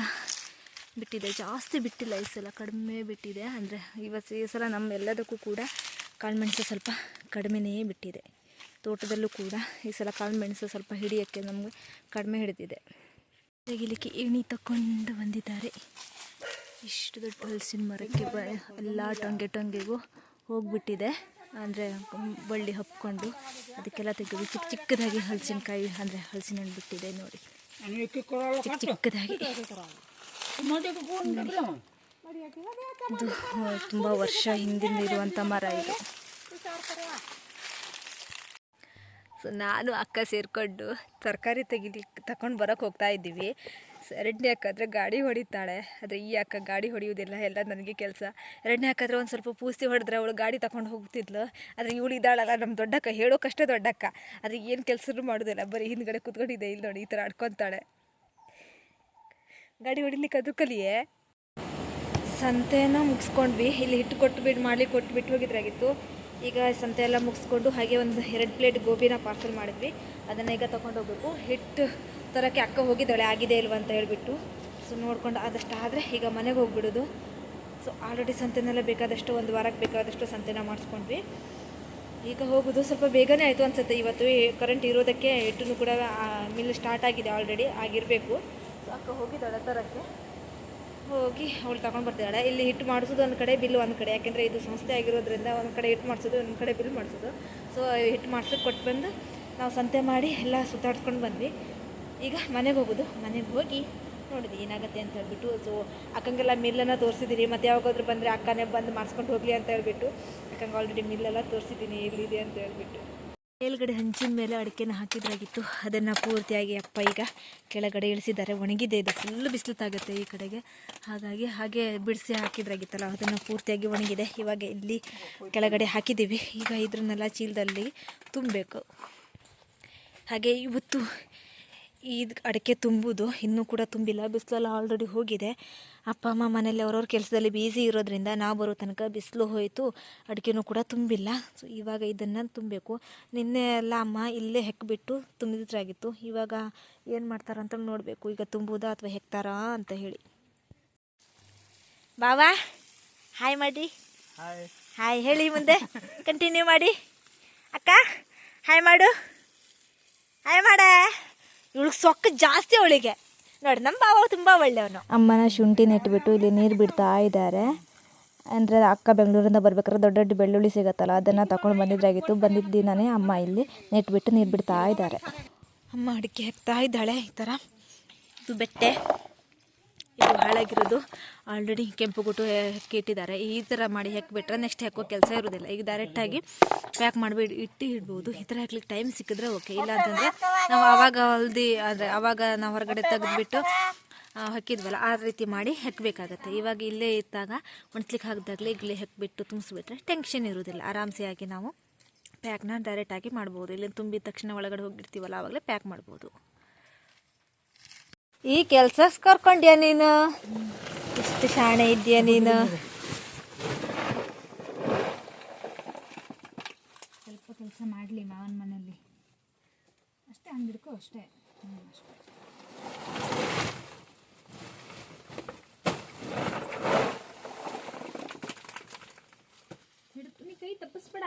ಬಿಟ್ಟಿದೆ, ಜಾಸ್ತಿ ಬಿಟ್ಟಿಲ್ಲ ಈ ಸಲ, ಕಡಿಮೆ ಬಿಟ್ಟಿದೆ. ಅಂದರೆ ಇವತ್ತು ಈ ಸಲ ನಮ್ಮ ಎಲ್ಲದಕ್ಕೂ ಕೂಡ ಕಾಳುಮೆಣಸು ಸ್ವಲ್ಪ ಕಡಿಮೆನೇ ಬಿಟ್ಟಿದೆ. ತೋಟದಲ್ಲೂ ಕೂಡ ಈ ಸಲ ಕಾಳುಮೆಣಸು ಸ್ವಲ್ಪ ಹಿಡಿಯೋಕ್ಕೆ ನಮಗೆ ಕಡಿಮೆ ಹಿಡಿದಿದೆ. ತೆಗಿಲಿಕ್ಕೆ ಏಣಿ ತಗೊಂಡು ಬಂದಿದ್ದಾರೆ. ಇಷ್ಟು ದೊಡ್ಡ ಹಲಸಿನ ಮರಕ್ಕೆ ಬ, ಎಲ್ಲ ಟೊಂಗೆ ಟೊಂಗೆಗೂ ಹೋಗ್ಬಿಟ್ಟಿದೆ. ಅಂದರೆ ಬಳ್ಳಿ ಹಪ್ಕೊಂಡು ಅದಕ್ಕೆಲ್ಲ ತೆಗೆದು ಚಿಕ್ಕ ಚಿಕ್ಕದಾಗಿ ಹಲಸಿನಕಾಯಿ ಅಂದರೆ ಹಲಸಿನ ಹಣ್ಣು ಬಿಟ್ಟಿದೆ ನೋಡಿ. ಚಿಕ್ಕ ಚಿಕ್ಕದಾಗಿ. ಇದು ತುಂಬ ವರ್ಷ ಹಿಂದಿಂದ ಇರುವಂಥ ಮರ ಇದು. ಸೊ, ನಾನು ಅಕ್ಕ ಸೇರಿಕೊಂಡು ತರಕಾರಿ ತೆಗಿಲಿಕ್ಕೆ ತಗೊಂಡು ಬರೋಕ್ಕೆ ಹೋಗ್ತಾ ಇದ್ದೀವಿ. ಎರಡನೇ ಅಕ್ಕ ಆದರೆ ಗಾಡಿ ಹೊಡಿತಾಳೆ. ಆದರೆ ಈ ಅಕ್ಕ ಗಾಡಿ ಹೊಡೆಯೋದಿಲ್ಲ ಎಲ್ಲ ನನಗೆ ಕೆಲಸ. ಎರಡನೇ ಅಕ್ಕ ಆದರೆ ಒಂದು ಸ್ವಲ್ಪ ಪೂಸ್ತಿ ಹೊಡೆದ್ರೆ ಅವಳು ಗಾಡಿ ತಗೊಂಡು ಹೋಗ್ತಿದ್ಲು. ಆದರೆ ಇವಳು ಇದ್ದಾಳಲ್ಲ ನಮ್ಮ ದೊಡ್ಡಕ್ಕ ಹೇಳೋಕಷ್ಟೇ ದೊಡ್ಡಕ್ಕ ಆದರೆ ಏನು ಕೆಲಸನೂ ಮಾಡೋದಿಲ್ಲ. ಬರೀ ಹಿಂದ್ಗಡೆ ಕೂತ್ಕೊಂಡಿದೆ ಇಲ್ಲಿ ನೋಡಿ, ಈ ಥರ ಆಡ್ಕೊತಾಳೆ. ಗಾಡಿ ಹೊಡಿಲಿಕ್ಕೆ ಅದು ಕಲಿಯೇ ಸಂತೆನ ಮುಗಿಸ್ಕೊಂಡ್ವಿ. ಇಲ್ಲಿ ಹಿಟ್ಟು ಕೊಟ್ಟು ಬಿಟ್ಟು ಮಾಡಿ ಕೊಟ್ಟು ಬಿಟ್ಟು ಹೋಗಿದ್ರಾಗಿತ್ತು. ಈಗ ಸಂತೆ ಎಲ್ಲ ಮುಗಿಸ್ಕೊಂಡು ಹಾಗೆ ಒಂದು ಎರಡು ಪ್ಲೇಟ್ ಗೋಬಿನ ಪಾರ್ಸಲ್ ಮಾಡಿದ್ವಿ. ಅದನ್ನು ಈಗ ತೊಗೊಂಡೋಗ್ಬೇಕು ಹಿಟ್ಟು ತರೋಕ್ಕೆ ಅಕ್ಕ ಹೋಗಿದ್ದಾಳೆ, ಆಗಿದೆ ಇಲ್ವ ಅಂತ ಹೇಳಿಬಿಟ್ಟು. ಸೊ ನೋಡ್ಕೊಂಡು ಆದಷ್ಟು ಆದರೆ ಈಗ ಮನೆಗೆ ಹೋಗ್ಬಿಡೋದು. ಸೊ ಆಲ್ರೆಡಿ ಸಂತೆನೆಲ್ಲ ಬೇಕಾದಷ್ಟು ಒಂದು ವಾರಕ್ಕೆ ಬೇಕಾದಷ್ಟು ಸಂತೆನ ಮಾಡಿಸ್ಕೊಂಡ್ವಿ. ಈಗ ಹೋಗೋದು ಸ್ವಲ್ಪ ಬೇಗನೆ ಆಯಿತು ಅನ್ಸುತ್ತೆ. ಇವತ್ತು ಕರೆಂಟ್ ಇರೋದಕ್ಕೆ ಹಿಟ್ಟನ್ನು ಕೂಡ ಮಿಲ್ ಸ್ಟಾರ್ಟ್ ಆಗಿದೆ ಆಲ್ರೆಡಿ ಆಗಿರಬೇಕು. ಸೊ ಅಕ್ಕ ಹೋಗಿದ್ದಾಳೆ ತರೋಕ್ಕೆ. ಹೋಗಿ ಅವಳು ತಗೊಂಡು ಬರ್ತಿದ್ದಾಳೆ. ಇಲ್ಲಿ ಹಿಟ್ಟು ಮಾಡಿಸೋದು ಒಂದು ಕಡೆ ಬಿಲ್ ಒಂದು ಕಡೆ. ಯಾಕೆಂದರೆ ಇದು ಸಂಸ್ಥೆ ಆಗಿರೋದ್ರಿಂದ ಒಂದು ಕಡೆ ಹಿಟ್ಟು ಮಾಡಿಸೋದು, ಒಂದು ಕಡೆ ಬಿಲ್ ಮಾಡಿಸೋದು. ಸೊ ಹಿಟ್ಟು ಮಾಡಿಸೋದು ಕೊಟ್ಟು ಬಂದು ನಾವು ಸಂತೆ ಮಾಡಿ ಎಲ್ಲ ಸುತ್ತಾಡ್ಸ್ಕೊಂಡು ಬಂದ್ವಿ. ಈಗ ಮನೆಗೆ ಹೋಗೋದು. ಮನೆಗೆ ಹೋಗಿ ನೋಡಿದ್ವಿ ಏನಾಗುತ್ತೆ ಅಂತ ಹೇಳ್ಬಿಟ್ಟು ಸೊ ಅಕ್ಕಂಗೆಲ್ಲ ಮಿಲ್ಲನ್ನು ತೋರಿಸಿದ್ದೀನಿ ಮತ್ತು ಯಾವಾಗಾದ್ರೂ ಬಂದರೆ ಅಕ್ಕನೇ ಬಂದು ಮಾಡಿಸ್ಕೊಂಡು ಹೋಗಲಿ ಅಂತ ಹೇಳ್ಬಿಟ್ಟು, ಅಕ್ಕಂಗೆ ಆಲ್ರೆಡಿ ಮಿಲ್ಲೆಲ್ಲ ತೋರಿಸಿದ್ದೀನಿ ಎಲ್ಲಿದೆ ಅಂತ ಹೇಳ್ಬಿಟ್ಟು. ಮೇಲ್ಗಡೆ ಹಂಚಿನ ಮೇಲೆ ಅಡಿಕೆನ ಹಾಕಿದ್ರಾಗಿತ್ತು. ಅದನ್ನು ಪೂರ್ತಿಯಾಗಿ ಅಪ್ಪ ಈಗ ಕೆಳಗಡೆ ಇಳಿಸಿದ್ದಾರೆ. ಒಣಗಿದೆ, ಇದು ಫುಲ್ ಬಿಸಿಲು ತಾಗುತ್ತೆ ಈ ಕಡೆಗೆ. ಹಾಗಾಗಿ ಹಾಗೆ ಬಿಡಿಸಿ ಹಾಕಿದ್ರಾಗಿತ್ತಲ್ಲ, ಅದನ್ನು ಪೂರ್ತಿಯಾಗಿ ಒಣಗಿದೆ. ಇವಾಗ ಇಲ್ಲಿ ಕೆಳಗಡೆ ಹಾಕಿದ್ದೀವಿ. ಈಗ ಇದ್ರನ್ನೆಲ್ಲ ಚೀಲದಲ್ಲಿ ತುಂಬಬೇಕು. ಹಾಗೆ ಇವತ್ತು ಈ ಅಡಿಕೆ ತುಂಬುದು ಇನ್ನೂ ಕೂಡ ತುಂಬಿಲ್ಲ ಬಿಸಿಲೆಲ್ಲ ಆಲ್ರೆಡಿ ಹೋಗಿದೆ. ಅಪ್ಪ ಅಮ್ಮ ಮನೇಲಿ ಅವ್ರವ್ರ ಕೆಲಸದಲ್ಲಿ ಬ್ಯುಸಿ ಇರೋದ್ರಿಂದ ನಾವು ಬರೋ ತನಕ ಬಿಸಿಲು ಹೋಯಿತು ಅಡಿಕೆನೂ ಕೂಡ ತುಂಬಿಲ್ಲ. ಸೊ ಇವಾಗ ಇದನ್ನು ತುಂಬಬೇಕು ನಿನ್ನೆ ಎಲ್ಲ ಅಮ್ಮ ಇಲ್ಲೇ ಹೆಕ್ಬಿಟ್ಟು ತುಂಬಿದ್ರಾಗಿತ್ತು. ಇವಾಗ ಏನು ಮಾಡ್ತಾರಂತ ನೋಡಬೇಕು. ಈಗ ತುಂಬುದಾ ಅಥವಾ ಹೆಕ್ತಾರಾ ಅಂತ ಹೇಳಿ. ಬಾವಾ ಹಾಯ್ ಮಾಡಿ ಹಾಯ್ ಹೇಳಿ ಮುಂದೆ. ಕಂಟಿನ್ಯೂ ಮಾಡಿ. ಅಕ್ಕ ಹಾಯ್ ಮಾಡು. ಹಾಯ್ ಮಾಡ. ಇವಳು ಸೊಕ್ಕ ಜಾಸ್ತಿ ಅವಳಿಗೆ. ನೋಡಿ ನಮ್ಮ ಬಾವ ತುಂಬ ಒಳ್ಳೆಯವನು. ಅಮ್ಮನ ಶುಂಠಿ ನೆಟ್ಬಿಟ್ಟು ಇಲ್ಲಿ ನೀರು ಬಿಡ್ತಾ ಇದ್ದಾರೆ. ಅಂದರೆ ಅಕ್ಕ ಬೆಂಗಳೂರಿಂದ ಬರ್ಬೇಕಾದ್ರೆ ದೊಡ್ಡ ದೊಡ್ಡ ಬೆಳ್ಳುಳ್ಳಿ ಸಿಗುತ್ತಲ್ಲ ಅದನ್ನು ತಗೊಂಡು ಬಂದಿದ್ರಾಗಿತ್ತು ಬಂದಿದ್ದ ದಿನನೇ ಅಮ್ಮ ಇಲ್ಲಿ ನೆಟ್ಬಿಟ್ಟು ನೀರು ಬಿಡ್ತಾ ಇದ್ದಾರೆ. ಅಮ್ಮ ಅಡಿಕೆ ಹಾಕ್ತಾ ಇದ್ದಾಳೆ ಈ ಥರ ಇದು ಬೆಟ್ಟೆ. ಇದು ಹಾಳಾಗಿರೋದು. ಆಲ್ರೆಡಿ ಕೆಂಪು ಗುಟ್ಟು ಇಟ್ಟಿದ್ದಾರೆ ಈ ಥರ ಮಾಡಿ ಹಾಕಿಬಿಟ್ರೆ ನೆಕ್ಸ್ಟ್ ಹಾಕೋ ಕೆಲಸ ಇರೋದಿಲ್ಲ ಈಗ ಡೈರೆಕ್ಟಾಗಿ ಪ್ಯಾಕ್ ಮಾಡಿಬಿಟ್ಟು ಇಟ್ಟು ಇಡ್ಬೋದು. ಈ ಥರ ಹಾಕ್ಲಿಕ್ಕೆ ಟೈಮ್ ಸಿಕ್ಕಿದ್ರೆ ಓಕೆ ಇಲ್ಲ ಅಂತಂದರೆ ನಾವು ಆವಾಗ ಹಲ್ದಿ ಅಂದರೆ ಆವಾಗ ನಾವು ಹೊರಗಡೆ ತೆಗೆದುಬಿಟ್ಟು ಹಾಕಿದ್ವಲ್ಲ, ಆ ರೀತಿ ಮಾಡಿ ಹೆಕ್ಬೇಕಾಗತ್ತೆ. ಇವಾಗ ಇಲ್ಲೇ ಇದ್ದಾಗ ಒಣಸ್ಲಿಕ್ಕೆ ಹಾಕಿದಾಗಲೇ ಇಲ್ಲೇ ಹೆಕ್ಬಿಟ್ಟು ತುಂಬಿಸ್ಬಿಟ್ರೆ ಟೆನ್ಷನ್ ಇರೋದಿಲ್ಲ ಆರಾಮ್ಸೆ ಆಗಿ ನಾವು ಪ್ಯಾಕ್ನ ಡೈರೆಕ್ಟಾಗಿ ಮಾಡ್ಬೋದು. ಇಲ್ಲಿ ತುಂಬಿದ ತಕ್ಷಣ ಒಳಗಡೆ ಹೋಗಿರ್ತೀವಲ್ಲ ಆವಾಗಲೇ ಪ್ಯಾಕ್ ಮಾಡ್ಬೋದು. ಈ ಕೆಲ್ಸ ಕರ್ಕೊಂಡ್ಯಾ ನೀನು? ಇಷ್ಟು ಶಾಣೆ ಇದೆಯಾ ನೀನು? ಸ್ವಲ್ಪ ಕೆಲಸ ಮಾಡಲಿ ಮಾವನ ಮನೆಯಲ್ಲಿ. ಅಷ್ಟೇ ಹಂಗಿಡ್ಕೋ ಅಷ್ಟೇ. ಅಷ್ಟೇ. ಹಿಡ್ಕೊಂಡು ಕೈ ತಪ್ಪಿಸ್ಬೇಡ.